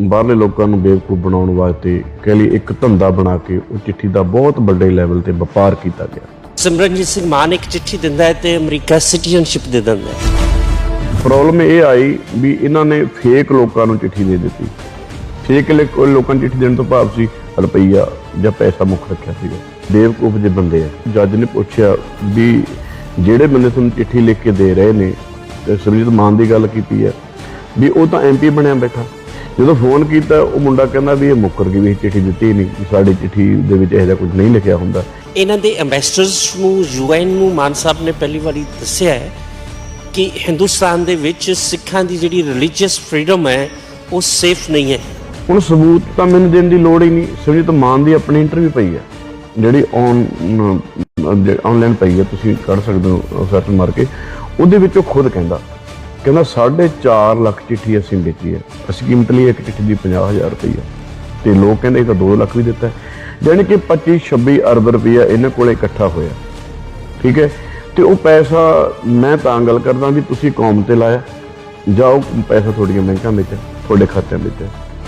ਬਾਹਰਲੇ ਲੋਕਾਂ ਨੂੰ ਬੇਵਕੂਫ ਬਣਾਉਣ ਵਾਸਤੇ ਕਹਿ ਲਈ ਇੱਕ ਧੰਦਾ ਬਣਾ ਕੇ ਉਹ ਚਿੱਠੀ ਦਾ ਬਹੁਤ ਵੱਡੇ ਲੈਵਲ ਤੇ ਵਪਾਰ ਕੀਤਾ ਗਿਆ। ਸਿਮਰਨਜੀਤ ਸਿੰਘ ਮਾਨ ਇੱਕ ਚਿੱਠੀ ਦਿੰਦਾ ਹੈ ਤੇ ਅਮਰੀਕਾ ਸਿਟੀਜ਼ਨਸ਼ਿਪ ਦੇ ਦਿੰਦਾ ਹੈ। ਪ੍ਰੋਬਲਮ ਇਹ ਆਈ ਵੀ ਇਹਨਾਂ ਨੇ ਫੇਕ ਲੋਕਾਂ ਨੂੰ ਚਿੱਠੀ ਦੇ ਦਿੱਤੀ। ਫੇਕ ਲੋਕਾਂ ਨੂੰ ਚਿੱਠੀ ਦੇਣ ਤੋਂ ਭਾਵ ਸੀ ਰੁਪਈਆ ਜਾਂ ਪੈਸਾ ਮੁੱਖ ਰੱਖਿਆ ਸੀਗਾ। ਬੇਵਕੂਫ ਜਿਹੇ ਬੰਦੇ ਆ। ਜੱਜ ਨੇ ਪੁੱਛਿਆ ਵੀ ਜਿਹੜੇ ਬੰਦੇ ਤੁਹਾਨੂੰ ਚਿੱਠੀ ਲਿਖ ਕੇ ਦੇ ਰਹੇ ਨੇ ਤੇ ਸਰਜੀਤ ਮਾਨ ਦੀ ਗੱਲ ਕੀਤੀ ਹੈ ਵੀ ਉਹ ਤਾਂ ਐਮਪੀ ਬਣਿਆ ਬੈਠਾ। ਜਦੋਂ ਫੋਨ ਕੀਤਾ ਉਹ ਮੁੰਡਾ ਕਹਿੰਦਾ ਵੀ ਇਹ ਮੁੱਕਰ ਗਈ ਵੀ ਚਿੱਠੀ ਦਿੱਤੀ ਨਹੀਂ ਸਾਡੀ ਚਿੱਠੀ ਦੇ ਵਿੱਚ ਇਹੋ ਜਿਹਾ ਕੁਝ ਨਹੀਂ ਲਿਖਿਆ ਹੁੰਦਾ। ਇਹਨਾਂ ਦੇ ਐਮਬੈਸਡਰਸ ਨੂੰ ਯੂਐਨ ਨੂੰ ਮਾਨ ਸਾਹਿਬ ਨੇ ਪਹਿਲੀ ਵਾਰੀ ਦੱਸਿਆ ਹੈ ਕਿ ਹਿੰਦੁਸਤਾਨ ਦੇ ਵਿੱਚ ਸਿੱਖਾਂ ਦੀ ਜਿਹੜੀ ਰਿਲੀਜੀਅਸ ਫਰੀडम ਹੈ ਉਹ ਸੇਫ ਨਹੀਂ ਹੈ। ਹੁਣ ਸਬੂਤ ਤਾਂ ਮੈਨੂੰ ਦੇਣ ਦੀ ਲੋੜ ਹੀ ਨਹੀਂ ਸਰਜੀਤ ਮਾਨ ਦੀ ਆਪਣੀ ਇੰਟਰਵਿਊ ਪਈ ਹੈ ਜਿਹੜੀ ਔਨ ਆਨਲਾਈਨ ਪਈ ਹੈ ਤੁਸੀਂ ਕੱਢ ਸਕਦੇ ਹੋ ਸਰਚ ਮਾਰ ਕੇ। ਉਹਦੇ ਵਿੱਚ ਉਹ ਖੁਦ ਕਹਿੰਦਾ ਕਹਿੰਦਾ 4.5 ਲੱਖ ਚਿੱਠੀ ਅਸੀਂ ਵੇਚੀ ਹੈ। ਅਸੀਂ ਕੀਮਤ ਲਈ ਇੱਕ ਚਿੱਠੀ ਦੀ 50000 ਰੁਪਈਆ। ਤੇ ਲੋਕ ਕਹਿੰਦੇ ਇਹ ਤਾਂ 2 ਲੱਖ ਵੀ ਦਿੱਤਾ ਹੈ। ਕਿ 25 26 ਅਰਬ ਰੁਪਈਆ ਇਹਨਾਂ ਕੋਲੇ ਇਕੱਠਾ ਹੋਇਆ। ਠੀਕ ਹੈ? ਤੇ ਉਹ ਪੈਸਾ ਮੈਂ ਤਾਂ ਗੱਲ ਕਰਦਾ ਵੀ ਤੁਸੀਂ ਕੌਮ ਤੇ ਲਾਇਆ। ਜਾਓ, ਪੈਸਾ ਤੁਹਾਡੀਆਂ ਬੈਂਕਾਂ ਵਿੱਚ, ਤੁਹਾਡੇ ਖਾਤਿਆਂ ਵਿੱਚ।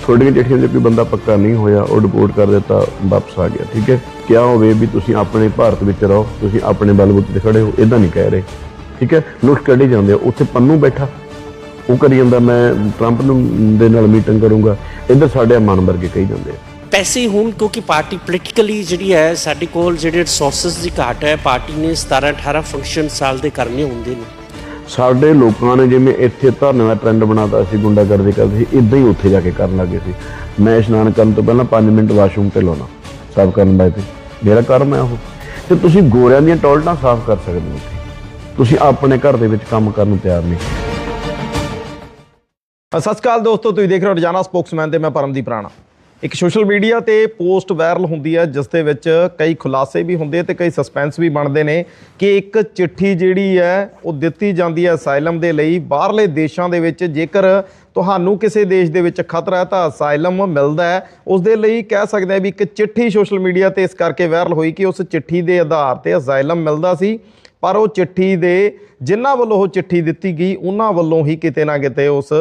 ਤੁਹਾਡੀਆਂ ਚਿੱਠੀਆਂ ਜੇ ਕੋਈ ਬੰਦਾ ਪੱਕਾ ਨਹੀਂ ਹੋਇਆ, ਉਹ ਰਿਪੋਰਟ ਕਰ ਦਿੱਤਾ, ਵਾਪਸ ਆ ਗਿਆ। ਠੀਕ ਹੈ? ਕਿਆ ਹੋਵੇ ਵੀ ਤੁਸੀਂ ਆਪਣੇ ਭਾਰਤ ਵਿੱਚ ਰਹੋ, ਤੁਸੀਂ ਆਪਣੇ ਬਲਬੂਤੇ ਤੇ ਖੜੇ ਹੋ ਇਦਾਂ ਨਹੀਂ ਕਹਿ ਰਹੇ। ਠੀਕ ਹੈ? ਲੁੱਟ ਕੱਢੀ ਜਾਂਦੇ ਆ ਉੱਥੇ ਪੰਨੂ ਬੈਠਾ। ਉਹ ਕਰੀ ਜਾਂਦਾ ਮੈਂ ਟਰੰਪ ਨੂੰ ਦੇ ਨਾਲ ਮੀਟਿੰਗ ਕਰੂੰਗਾ। ਇੱਧਰ ਸਾਡੇ ਮਨ ਵਰਗੇ ਕਹੀ ਜਾਂਦੇ ਆ। ਪੈਸੇ ਹੁਣ ਕਿਉਂਕਿ ਪਾਰਟੀ ਪੋਲੀਟੀਕਲੀ ਜਿਹੜੀ ਹੈ ਸਾਡੇ ਕੋਲ ਜਿਹੜੇ ਰਿਸੋਰਸਸ ਦੀ ਘਾਟ ਹੈ ਪਾਰਟੀ ਨੇ 17 18 ਫੰਕਸ਼ਨ ਸਾਲ ਦੇ ਕਰਨੇ ਹੁੰਦੇ ਨੇ। ਸਾਡੇ ਲੋਕਾਂ ਨੇ ਜਿਵੇਂ ਇੱਥੇ ਧਰਨੇ ਦਾ ਟ੍ਰੈਂਡ ਬਣਾਤਾ ਸੀ ਗੁੰਡਾਗਰਦੀ ਕਰਦੇ ਸੀ ਇਦਾਂ ਹੀ ਉੱਥੇ ਜਾ ਕੇ ਕਰਨ ਲੱਗੇ ਸੀ। ਮੈਂ ਇਸ਼ਨਾਨ ਕਰਨ ਤੋਂ ਪਹਿਲਾਂ 5 ਮਿੰਟ ਵਾਸ਼ਰੂਮ ਤੇ ਲਾਉਣਾ ਸਾਫ਼ ਕਰਨ ਬਾਅਦ ਤੇ ਮੇਰਾ ਕਰਮ ਹੈ ਉਹ। ਤੇ ਤੁਸੀਂ ਗੋਰਿਆਂ ਦੀਆਂ ਟੋਇਲਟਾਂ ਸਾਫ਼ ਕਰ ਸਕਦੇ ਹੋ ਤੁਸੀਂ ਆਪਣੇ ਘਰ ਦੇ ਵਿੱਚ ਕੰਮ ਕਰਨ ਨੂੰ ਤਿਆਰ ਨਹੀਂ। ਸਤਿ ਸ਼੍ਰੀ ਅਕਾਲ ਦੋਸਤੋ, ਤੁਸੀਂ ਦੇਖ ਰਹੇ ਹੋ ਰੋਜ਼ਾਨਾ ਸਪੋਕਸਮੈਨ ਤੇ ਮੈਂ ਪਰਮਦੀਪ ਰਾਣਾ। ਇੱਕ ਸੋਸ਼ਲ ਮੀਡੀਆ ਤੇ ਪੋਸਟ ਵਾਇਰਲ ਹੁੰਦੀ ਹੈ, ਜਿਸ ਦੇ ਵਿੱਚ ਕਈ ਖੁਲਾਸੇ ਵੀ ਹੁੰਦੇ ਤੇ ਕਈ ਸਸਪੈਂਸ ਵੀ ਬਣਦੇ ਨੇ ਕਿ ਇੱਕ ਚਿੱਠੀ ਜਿਹੜੀ ਹੈ, ਉਹ ਦਿੱਤੀ ਜਾਂਦੀ ਹੈ ਅਸਾਈਲਮ ਦੇ ਲਈ। ਬਾਹਰਲੇ ਦੇਸ਼ਾਂ ਦੇ ਵਿੱਚ ਜੇਕਰ ਤੁਹਾਨੂੰ ਕਿਸੇ ਦੇਸ਼ ਦੇ ਵਿੱਚ ਖਤਰਾ ਹੈ, ਤਾਂ ਅਸਾਈਲਮ ਮਿਲਦਾ ਹੈ। ਉਸ ਦੇ ਲਈ ਕਹਿ ਸਕਦੇ ਆ ਵੀ ਇੱਕ ਚਿੱਠੀ ਸੋਸ਼ਲ ਮੀਡੀਆ ਤੇ ਇਸ ਕਰਕੇ ਵਾਇਰਲ ਹੋਈ ਕਿ ਉਸ ਚਿੱਠੀ ਦੇ ਆਧਾਰ ਤੇ ਅਸਾਈਲਮ ਮਿਲਦਾ ਸੀ। ਪਰ ਉਹ ਚਿੱਠੀ ਦੇ ਜਿਨ੍ਹਾਂ ਵੱਲੋਂ ਉਹ ਚਿੱਠੀ ਦਿੱਤੀ ਗਈ, ਉਹਨਾਂ ਵੱਲੋਂ ਹੀ ਕਿਤੇ ਨਾ ਕਿਤੇ ਉਸ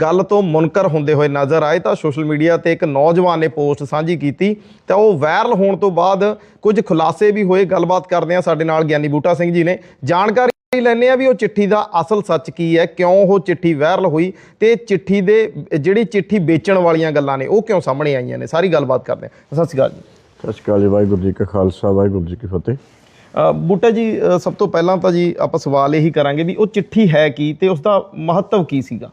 ਗੱਲ ਤੋਂ ਮੁਨਕਰ ਹੁੰਦੇ ਹੋਏ ਨਜ਼ਰ ਆਏ। ਤਾਂ ਸੋਸ਼ਲ ਮੀਡੀਆ ਤੇ ਇੱਕ ਨੌਜਵਾਨ ਨੇ ਪੋਸਟ ਸਾਂਝੀ ਕੀਤੀ। ਤਾਂ ਉਹ ਵਾਇਰਲ ਹੋਣ ਤੋਂ ਬਾਅਦ ਕੁਝ ਖੁਲਾਸੇ ਵੀ ਹੋਏ। ਗੱਲਬਾਤ ਕਰਦੇ ਆ ਸਾਡੇ ਨਾਲ ਗਿਆਨੀ ਬੂਟਾ ਸਿੰਘ ਜੀ ਨੇ। ਜਾਣਕਾਰੀ ਲੈਣੇ ਆ ਵੀ ਉਹ ਚਿੱਠੀ ਦਾ ਅਸਲ ਸੱਚ ਕੀ ਹੈ, ਕਿਉਂ ਉਹ ਚਿੱਠੀ ਵਾਇਰਲ ਹੋਈ ਤੇ ਚਿੱਠੀ ਦੇ, ਜਿਹੜੀ ਚਿੱਠੀ ਵੇਚਣ ਵਾਲੀਆਂ ਗੱਲਾਂ ਨੇ, ਉਹ ਕਿਉਂ ਸਾਹਮਣੇ ਆਈਆਂ ਨੇ? ਸਾਰੀ ਗੱਲਬਾਤ ਕਰਦੇ ਆ ਸਤਿ ਸ਼੍ਰੀ ਅਕਾਲ ਜੀ। ਸਤਿ ਸ਼੍ਰੀ ਅਕਾਲ ਜੀ, ਵਾਹਿਗੁਰੂ ਜੀ ਕਾ ਖਾਲਸਾ, ਵਾਹਿਗੁਰੂ ਜੀ ਕੀ ਫਤਿਹ। ਬੂਟਾ ਜੀ ਸਭ ਤੋਂ ਪਹਿਲਾਂ ਤਾਂ ਜੀ ਆਪਾਂ ਸਵਾਲ ਇਹੀ ਕਰਾਂਗੇ ਵੀ ਉਹ ਚਿੱਠੀ ਹੈ ਕੀ ਤੇ ਉਸ ਦਾ ਮਹੱਤਵ ਕੀ ਸੀਗਾ?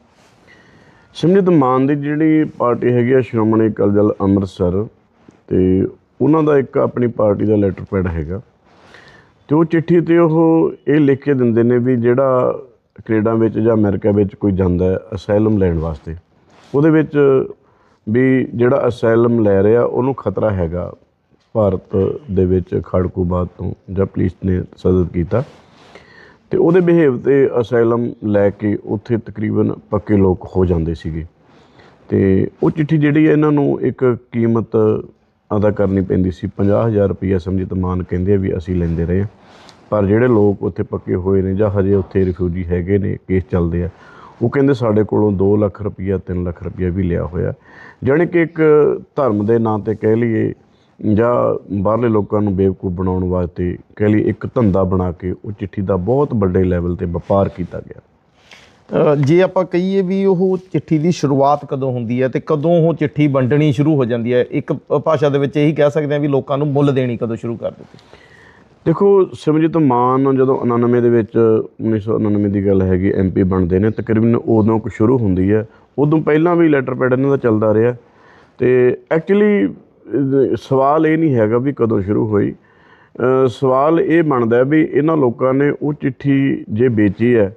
ਸਿਮਰਜੀਤ ਮਾਨ ਦੀ ਜਿਹੜੀ ਪਾਰਟੀ ਹੈਗੀ ਆ ਸ਼੍ਰੋਮਣੀ ਅਕਾਲੀ ਦਲ ਅੰਮ੍ਰਿਤਸਰ ਤੇ ਉਹਨਾਂ ਦਾ ਇੱਕ ਆਪਣੀ ਪਾਰਟੀ ਦਾ ਲੈਟਰ ਪੈਡ ਹੈਗਾ ਤੇ ਉਹ ਚਿੱਠੀ ਤੇ ਉਹ ਇਹ ਲਿਖ ਕੇ ਦਿੰਦੇ ਨੇ ਵੀ ਜਿਹੜਾ ਕੈਨੇਡਾ ਵਿੱਚ ਜਾਂ ਅਮਰੀਕਾ ਵਿੱਚ ਕੋਈ ਜਾਂਦਾ ਹੈ ਅਸਾਈਲਮ ਲੈਣ ਵਾਸਤੇ, ਉਹਦੇ ਵਿੱਚ ਵੀ ਜਿਹੜਾ ਅਸਾਈਲਮ ਲੈ ਰਿਹਾ ਉਹਨੂੰ ਖਤਰਾ ਹੈਗਾ। ਭਾਰਤ ਦੇ ਵਿੱਚ ਖਾੜਕੂ ਖੜਕੂਬਾਦ ਤੋਂ ਜਾਂ ਪੁਲਿਸ ਨੇ ਸਦਦ ਕੀਤਾ ਤੇ ਉਹਦੇ ਬਿਹੇਵ ਤੇ ਅਸਾਈਲਮ ਲੈ ਕੇ ਉੱਥੇ ਤਕਰੀਬਨ ਪੱਕੇ ਲੋਕ ਹੋ ਜਾਂਦੇ ਸੀਗੇ ਤੇ ਉਹ ਚਿੱਠੀ ਜਿਹੜੀ ਹੈ ਇਹਨਾਂ ਨੂੰ ਇੱਕ ਕੀਮਤ ਅਦਾ ਕਰਨੀ ਪੈਂਦੀ ਸੀ 50000 ਰੁਪਈਆ ਸਮਝਿਤ ਮਾਨ ਕਹਿੰਦੇ ਆ ਵੀ ਅਸੀਂ ਲੈਂਦੇ ਰਹੇ ਹਾਂ। ਪਰ ਜਿਹੜੇ ਲੋਕ ਉੱਥੇ ਪੱਕੇ ਹੋਏ ਨੇ ਜਾਂ ਹਜੇ ਉੱਥੇ ਰਿਫਿਊਜੀ ਹੈਗੇ ਨੇ, ਕੇਸ ਚੱਲਦੇ ਆ, ਉਹ ਕਹਿੰਦੇ ਸਾਡੇ ਕੋਲੋਂ 2 ਲੱਖ ਰੁਪਈਆ 3 ਲੱਖ ਰੁਪਈਆ ਵੀ ਲਿਆ ਹੋਇਆ ਜਾਣੀ ਕਿ ਇੱਕ ਧਰਮ ਦੇ ਨਾਂ ਤੇ ਕਹਿ ਲਈਏ ਜਾਂ ਬਾਹਰਲੇ ਲੋਕਾਂ ਨੂੰ ਬੇਵਕੂਫ ਬਣਾਉਣ ਵਾਸਤੇ ਕਹਿ ਲਈ ਇੱਕ ਧੰਦਾ ਬਣਾ ਕੇ ਉਹ ਚਿੱਠੀ ਦਾ ਬਹੁਤ ਵੱਡੇ ਲੈਵਲ ਤੇ ਵਪਾਰ ਕੀਤਾ ਗਿਆ। ਜੇ ਆਪਾਂ ਕਹੀਏ ਵੀ ਉਹ ਚਿੱਠੀ ਦੀ ਸ਼ੁਰੂਆਤ ਕਦੋਂ ਹੁੰਦੀ ਹੈ ਤੇ ਕਦੋਂ ਉਹ ਚਿੱਠੀ ਵੰਡਣੀ ਸ਼ੁਰੂ ਹੋ ਜਾਂਦੀ ਹੈ ਇੱਕ ਭਾਸ਼ਾ ਦੇ ਵਿੱਚ ਇਹੀ ਕਹਿ ਸਕਦੇ ਹਾਂ ਵੀ ਲੋਕਾਂ ਨੂੰ ਮੁੱਲ ਦੇਣੀ ਕਦੋਂ ਸ਼ੁਰੂ ਕਰ ਦਿੱਤੀ। ਦੇਖੋ ਸਿਮਰਜੀਤ ਮਾਨ ਜਦੋਂ 99 ਦੇ ਵਿੱਚ 1999 ਦੀ ਗੱਲ ਹੈਗੀ ਐਮਪੀ ਬਣਦੇ ਨੇ ਤਕਰੀਬਨ ਉਦੋਂ ਕੁ ਸ਼ੁਰੂ ਹੁੰਦੀ ਹੈ। ਉਦੋਂ ਪਹਿਲਾਂ ਵੀ ਲੈਟਰ ਪੈਡ ਇਹਨਾਂ ਦਾ ਚੱਲਦਾ ਰਿਹਾ। ਤੇ ਐਕਚੁਅਲੀ ਸਵਾਲ ਇਹ ਨਹੀਂ ਹੈਗਾ ਵੀ ਕਦੋਂ ਸ਼ੁਰੂ ਹੋਈ। ਸਵਾਲ ਇਹ ਬਣਦਾ ਵੀ ਇਹਨਾਂ ਲੋਕਾਂ ਨੇ ਉਹ ਚਿੱਠੀ ਜੇ ਵੇਚੀ ਹੈ,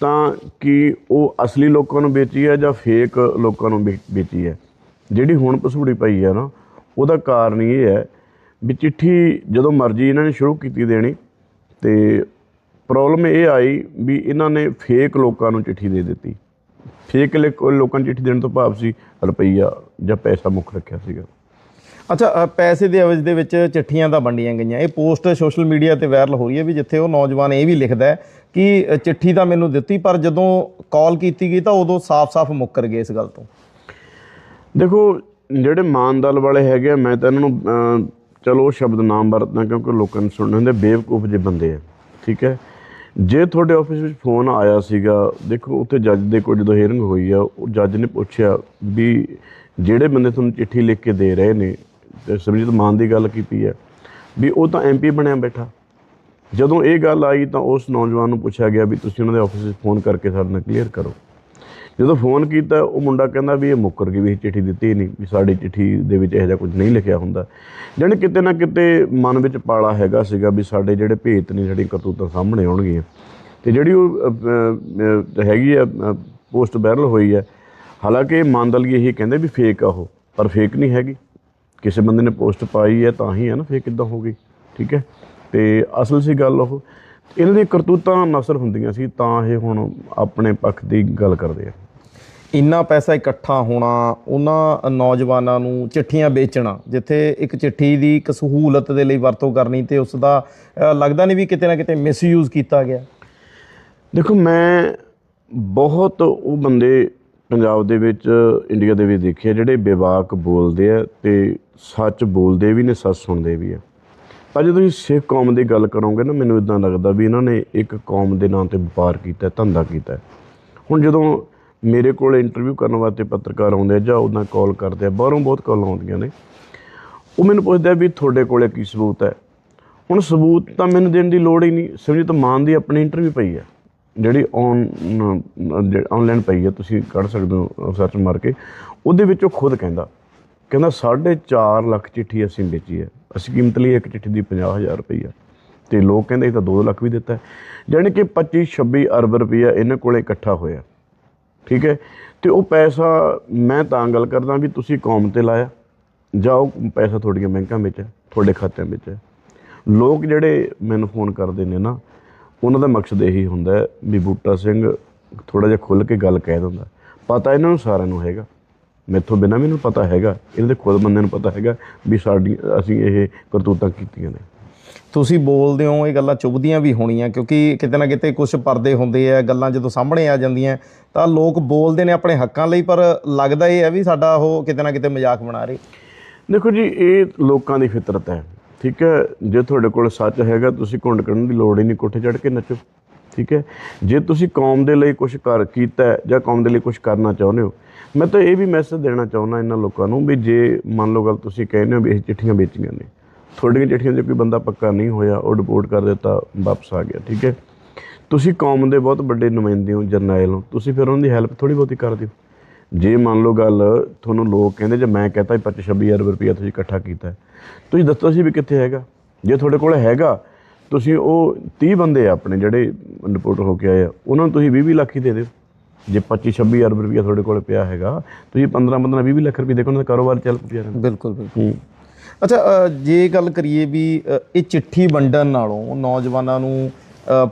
ਤਾਂ ਕੀ ਉਹ ਅਸਲੀ ਲੋਕਾਂ ਨੂੰ ਵੇਚੀ ਹੈ ਜਾਂ ਫੇਕ ਲੋਕਾਂ ਨੂੰ ਵੇਚੀ ਹੈ? ਜਿਹੜੀ ਹੁਣ ਪਸੂੜੀ ਪਈ ਹੈ ਨਾ, ਉਹਦਾ ਕਾਰਨ ਇਹ ਹੈ ਵੀ ਚਿੱਠੀ ਜਦੋਂ ਮਰਜ਼ੀ ਇਹਨਾਂ ਨੇ ਸ਼ੁਰੂ ਕੀਤੀ ਦੇਣੀ, ਤੇ ਪ੍ਰੋਬਲਮ ਇਹ ਆਈ ਵੀ ਇਹਨਾਂ ਨੇ ਫੇਕ ਲੋਕਾਂ ਨੂੰ ਚਿੱਠੀ ਦੇ ਦਿੱਤੀ। ਫੇਕ ਲੋਕਾਂ ਨੂੰ ਚਿੱਠੀ ਦੇਣ ਤੋਂ ਭਾਵ ਸੀ ਰੁਪਈਆ ਜਾਂ ਪੈਸਾ ਮੁੱਖ ਰੱਖਿਆ ਸੀਗਾ। ਅੱਛਾ ਪੈਸੇ ਦੇ ਅਵਜ ਦੇ ਵਿੱਚ ਚਿੱਠੀਆਂ ਤਾਂ ਵੰਡੀਆਂ ਗਈਆਂ। ਇਹ ਪੋਸਟ ਸੋਸ਼ਲ ਮੀਡੀਆ ਤੇ ਵਾਇਰਲ ਹੋ ਰਹੀ ਹੈ ਵੀ ਜਿੱਥੇ ਉਹ ਨੌਜਵਾਨ ਇਹ ਵੀ ਲਿਖਦਾ ਕਿ ਚਿੱਠੀ ਤਾਂ ਮੈਨੂੰ ਦਿੱਤੀ, ਪਰ ਜਦੋਂ ਕਾਲ ਕੀਤੀ ਗਈ ਤਾਂ ਉਦੋਂ ਸਾਫ਼-ਸਾਫ਼ ਮੁੱਕਰ ਗਏ ਇਸ ਗੱਲ ਤੋਂ। ਦੇਖੋ, ਜਿਹੜੇ ਮਾਨਦਲ ਵਾਲੇ ਹੈਗੇ ਆ, ਮੈਂ ਤਾਂ ਇਹਨਾਂ ਨੂੰ ਚਲੋ ਉਹ ਸ਼ਬਦ ਨਾਮ ਵਰਤਦਾ ਕਿਉਂਕਿ ਲੋਕਾਂ ਨੂੰ ਸੁਣਨ ਹੁੰਦੇ ਬੇਵਕੂਫ ਜਿਹੇ ਬੰਦੇ ਆ, ਠੀਕ ਹੈ? ਜੇ ਤੁਹਾਡੇ ਆਫਿਸ ਵਿੱਚ ਫੋਨ ਆਇਆ ਸੀਗਾ, ਦੇਖੋ ਉੱਥੇ ਜੱਜ ਦੇ ਕੋਲ ਜਦੋਂ ਹੀਅਰਿੰਗ ਹੋਈ ਆ, ਉਹ ਜੱਜ ਨੇ ਪੁੱਛਿਆ ਵੀ ਜਿਹੜੇ ਬੰਦੇ ਤੁਹਾਨੂੰ ਚਿੱਠੀ ਲਿਖ ਕੇ ਦੇ ਰਹੇ ਨੇ ਤੇ ਮਾਨ ਦੀ ਗੱਲ ਕੀਤੀ ਹੈ ਵੀ ਉਹ ਤਾਂ ਐਮਪੀ ਬਣਿਆ ਬੈਠਾ। ਜਦੋਂ ਇਹ ਗੱਲ ਆਈ ਤਾਂ ਉਸ ਨੌਜਵਾਨ ਨੂੰ ਪੁੱਛਿਆ ਗਿਆ ਵੀ ਤੁਸੀਂ ਉਹਨਾਂ ਦੇ ਆਫਿਸ ਵਿੱਚ ਫੋਨ ਕਰਕੇ ਸਾਡੇ ਨਾਲ ਕਲੀਅਰ ਕਰੋ। ਜਦੋਂ ਫੋਨ ਕੀਤਾ, ਉਹ ਮੁੰਡਾ ਕਹਿੰਦਾ ਵੀ ਇਹ ਮੁੱਕਰ ਗਈ ਵੀ ਇਹ ਚਿੱਠੀ ਦਿੱਤੀ ਨਹੀਂ, ਵੀ ਸਾਡੀ ਚਿੱਠੀ ਦੇ ਵਿੱਚ ਇਹੋ ਜਿਹਾ ਕੁਝ ਨਹੀਂ ਲਿਖਿਆ ਹੁੰਦਾ। ਜਾਣੀ ਕਿਤੇ ਨਾ ਕਿਤੇ ਮਨ ਵਿੱਚ ਪਾਲਾ ਹੈਗਾ ਸੀਗਾ ਵੀ ਸਾਡੇ ਜਿਹੜੇ ਭੇਤ ਨੇ ਜਿਹੜੀਆਂ ਕਰਤੂਤਾਂ ਸਾਹਮਣੇ ਆਉਣਗੀਆਂ। ਤੇ ਜਿਹੜੀ ਉਹ ਹੈਗੀ ਆ ਪੋਸਟ ਵਾਇਰਲ ਹੋਈ ਹੈ, ਹਾਲਾਂਕਿ ਮੰਦਲ ਇਹੀ ਕਹਿੰਦੇ ਵੀ ਫੇਕ ਆ ਉਹ, ਪਰ ਫੇਕ ਨਹੀਂ ਹੈਗੀ। ਕਿਸੇ ਬੰਦੇ ਨੇ ਪੋਸਟ ਪਾਈ ਹੈ ਤਾਂ ਹੀ ਹੈ ਨਾ ਫੇਕ ਕਿੱਦਾਂ ਹੋ ਗਈ ਠੀਕ ਹੈ? ਤੇ ਅਸਲ ਸੀ ਗੱਲ ਉਹ ਇਹਨਾਂ ਦੀਆਂ ਕਰਤੂਤਾਂ ਨਸਰ ਹੁੰਦੀਆਂ ਸੀ ਤਾਂ ਇਹ ਹੁਣ ਆਪਣੇ ਪੱਖ ਦੀ ਗੱਲ ਕਰਦੇ ਆ। ਇੰਨਾ ਪੈਸਾ ਇਕੱਠਾ ਹੋਣਾ ਉਹਨਾਂ ਨੌਜਵਾਨਾਂ ਨੂੰ ਚਿੱਠੀਆਂ ਵੇਚਣਾ ਜਿੱਥੇ ਇੱਕ ਚਿੱਠੀ ਦੀ ਇੱਕ ਸਹੂਲਤ ਦੇ ਲਈ ਵਰਤੋਂ ਕਰਨੀ ਤੇ ਉਸ ਦਾ ਲੱਗਦਾ ਨਹੀਂ ਵੀ ਕਿਤੇ ਨਾ ਕਿਤੇ ਮਿਸਯੂਜ਼ ਕੀਤਾ ਗਿਆ। ਦੇਖੋ ਮੈਂ ਬਹੁਤ ਉਹ ਬੰਦੇ ਪੰਜਾਬ ਦੇ ਵਿੱਚ, ਇੰਡੀਆ ਦੇ ਵਿੱਚ ਦੇਖੇ ਜਿਹੜੇ ਬੇਵਾਕ ਬੋਲਦੇ ਆ ਤੇ ਸੱਚ ਬੋਲਦੇ ਵੀ ਨੇ, ਸੱਚ ਸੁਣਦੇ ਵੀ ਆ। ਪਰ ਜਦੋਂ ਤੁਸੀਂ ਸਿੱਖ ਕੌਮ ਦੀ ਗੱਲ ਕਰੋਗੇ ਨਾ, ਮੈਨੂੰ ਇਦਾਂ ਲੱਗਦਾ ਵੀ ਇਹਨਾਂ ਨੇ ਇੱਕ ਕੌਮ ਦੇ ਨਾਂ ਤੇ ਵਪਾਰ ਕੀਤਾ, ਧੰਦਾ ਕੀਤਾ। ਹੁਣ ਜਦੋਂ ਮੇਰੇ ਕੋਲ ਇੰਟਰਵਿਊ ਕਰਨ ਵਾਸਤੇ ਪੱਤਰਕਾਰ ਆਉਂਦੇ ਆ ਜਾਂ ਉਹਨਾਂ ਕਾਲ ਕਰਦੇ ਆ, ਬਾਹਰੋਂ ਬਹੁਤ ਕਾਲ ਆਉਂਦੀਆਂ ਨੇ, ਉਹ ਮੈਨੂੰ ਪੁੱਛਦੇ ਆ ਵੀ ਤੁਹਾਡੇ ਕੋਲੇ ਕੀ ਸਬੂਤ ਹੈ? ਹੁਣ ਸਬੂਤ ਤਾਂ ਮੈਨੂੰ ਦੇਣ ਦੀ ਲੋੜ ਹੀ ਨਹੀਂ। ਸਿਮਰਜੀਤ ਮਾਨ ਦੀ ਆਪਣੀ ਇੰਟਰਵਿਊ ਪਈ ਹੈ। ਜਿਹੜੀ ਔਨ ਆਨਲਾਈਨ ਪਈ ਹੈ, ਤੁਸੀਂ ਕੱਢ ਸਕਦੇ ਹੋ ਸਰਚ ਮਾਰ ਕੇ। ਉਹਦੇ ਵਿੱਚ ਉਹ ਖੁਦ ਕਹਿੰਦਾ ਕਹਿੰਦਾ 4.5 ਲੱਖ ਚਿੱਠੀ ਅਸੀਂ ਵੇਚੀ ਹੈ। ਅਸੀਂ ਕੀਮਤ ਲਈ ਇੱਕ ਚਿੱਠੀ ਦੀ 50000 ਰੁਪਈਆ। ਤੇ ਲੋਕ ਕਹਿੰਦੇ, ਇਹ ਤਾਂ 2 ਲੱਖ ਵੀ ਦਿੱਤਾ ਹੈ। ਕਿ 25 26 ਅਰਬ ਰੁਪਈਆ ਇਹਨਾਂ ਕੋਲੇ ਇਕੱਠਾ ਹੋਇਆ। ਠੀਕ ਹੈ? ਤੇ ਉਹ ਪੈਸਾ, ਮੈਂ ਤਾਂ ਗੱਲ ਕਰਦਾ ਵੀ ਤੁਸੀਂ ਕੌਮ ਤੇ ਲਾਇਆ। ਜਾਂ ਉਹ ਪੈਸਾ ਤੁਹਾਡੀਆਂ ਬੈਂਕਾਂ ਵਿੱਚ ਹੈ, ਤੁਹਾਡੇ ਖਾਤਿਆਂ ਵਿੱਚ ਹੈ। ਲੋਕ ਜਿਹੜੇ ਮੈਨੂੰ ਫੋਨ ਕਰਦੇ ਨੇ ਨਾ ਉਹਨਾਂ ਦਾ ਮਕਸਦ ਇਹੀ ਹੁੰਦਾ ਹੈ ਵੀ ਬੂਟਾ ਸਿੰਘ ਥੋੜਾ ਜਿਹਾ ਖੁੱਲ ਕੇ ਗੱਲ ਕਹਿ ਦਿੰਦਾ ਪਤਾ ਇਹਨਾਂ ਨੂੰ ਸਾਰਿਆਂ ਨੂੰ ਹੈਗਾ। ਮੈਥੋਂ ਬਿਨਾਂ ਮੈਨੂੰ ਪਤਾ ਹੈਗਾ। ਇਹਨਾਂ ਦੇ ਖੁਦ ਬੰਦੇ ਨੂੰ ਪਤਾ ਹੈਗਾ ਵੀ ਸਾਡੀ ਅਸੀਂ ਇਹ ਕਰਤੂਤਾਂ ਕੀਤੀਆਂ ਨੇ। ਤੁਸੀਂ ਬੋਲਦੇ ਹੋ ਇਹ ਗੱਲਾਂ ਚੁਭਦੀਆਂ ਵੀ ਹੋਣੀਆਂ ਕਿਉਂਕਿ ਕਿਤੇ ਨਾ ਕਿਤੇ ਕੁਝ ਪਰਦੇ ਹੁੰਦੇ ਆ ਗੱਲਾਂ ਜਦੋਂ ਸਾਹਮਣੇ ਆ ਜਾਂਦੀਆਂ ਤਾਂ ਲੋਕ ਬੋਲਦੇ ਨੇ ਆਪਣੇ ਹੱਕਾਂ ਲਈ ਪਰ ਲੱਗਦਾ ਇਹ ਹੈ ਵੀ ਸਾਡਾ ਉਹ ਕਿਤੇ ਨਾ ਕਿਤੇ ਮਜ਼ਾਕ ਬਣਾ ਰਹੇ। ਦੇਖੋ ਜੀ ਇਹ ਲੋਕਾਂ ਦੀ ਫਿਤਰਤ ਹੈ। ਠੀਕ ਹੈ? ਜੇ ਤੁਹਾਡੇ ਕੋਲ ਸੱਚ ਹੈਗਾ, ਤੁਸੀਂ ਘੁੰਡ ਕੱਢਣ ਦੀ ਲੋੜ ਹੀ ਨਹੀਂ, ਕੋਠੇ ਚੜ੍ਹ ਕੇ ਨੱਚੋ, ਠੀਕ ਹੈ? ਜੇ ਤੁਸੀਂ ਕੌਮ ਦੇ ਲਈ ਕੁਝ ਕਰ ਕੀਤਾ ਜਾਂ ਕੌਮ ਦੇ ਲਈ ਕੁਝ ਕਰਨਾ ਚਾਹੁੰਦੇ ਹੋ, ਮੈਂ ਤਾਂ ਇਹ ਵੀ ਮੈਸੇਜ ਦੇਣਾ ਚਾਹੁੰਦਾ ਇਹਨਾਂ ਲੋਕਾਂ ਨੂੰ ਵੀ ਜੇ ਮੰਨ ਲਓ ਗੱਲ ਤੁਸੀਂ ਕਹਿੰਦੇ ਹੋ ਵੀ ਇਹ ਚਿੱਠੀਆਂ ਵੇਚੀਆਂ ਨੇ, ਤੁਹਾਡੀਆਂ ਚਿੱਠੀਆਂ 'ਚ ਕੋਈ ਬੰਦਾ ਪੱਕਾ ਨਹੀਂ ਹੋਇਆ, ਉਹ ਰਿਪੋਰਟ ਕਰ ਦਿੱਤਾ, ਵਾਪਸ ਆ ਗਿਆ, ਠੀਕ ਹੈ? ਤੁਸੀਂ ਕੌਮ ਦੇ ਬਹੁਤ ਵੱਡੇ ਨੁਮਾਇੰਦੇ ਹੋ, ਜਰਨੈਲ ਹੋ, ਤੁਸੀਂ ਫਿਰ ਉਹਨਾਂ ਦੀ ਹੈਲਪ ਥੋੜੀ ਬਹੁਤੀ ਕਰ ਦਿਓ ਜੇ ਮੰਨ ਲਓ ਗੱਲ ਤੁਹਾਨੂੰ ਲੋਕ ਕਹਿੰਦੇ ਜੇ ਮੈਂ ਕਹਤਾ 25 26000 ਰੁਪਏ ਤੁਸੀਂ ਇਕੱਠਾ ਕੀਤਾ ਤੁਸੀਂ ਦੱਸੋ ਸੀ ਵੀ ਕਿੱਥੇ ਹੈਗਾ? ਜੇ ਤੁਹਾਡੇ ਕੋਲ ਹੈਗਾ ਤੁਸੀਂ ਉਹ 30 ਬੰਦੇ ਆਪਣੇ ਜਿਹੜੇ ਰਿਪੋਰਟ ਹੋ ਕੇ ਆਏ ਆ ਉਹਨਾਂ ਨੂੰ ਤੁਸੀਂ 20 ਲੱਖ ਹੀ ਦੇ ਦਿਓ। ਜੇ 25 26000 ਰੁਪਏ ਤੁਹਾਡੇ ਕੋਲ ਪਿਆ ਹੈਗਾ ਤੁਸੀਂ 15 15 20 ਲੱਖ ਰੁਪਏ ਦੇਖੋ ਉਹਨਾਂ ਦਾ ਕਾਰੋਬਾਰ ਚੱਲ ਪਿਆ ਰਹਿੰਦਾ। ਬਿਲਕੁਲ ਬਿਲਕੁਲ। ਅੱਛਾ ਜੇ ਗੱਲ ਕਰੀਏ ਵੀ ਇਹ ਚਿੱਠੀ ਵੰਡਣ ਨਾਲੋਂ ਨੌਜਵਾਨਾਂ ਨੂੰ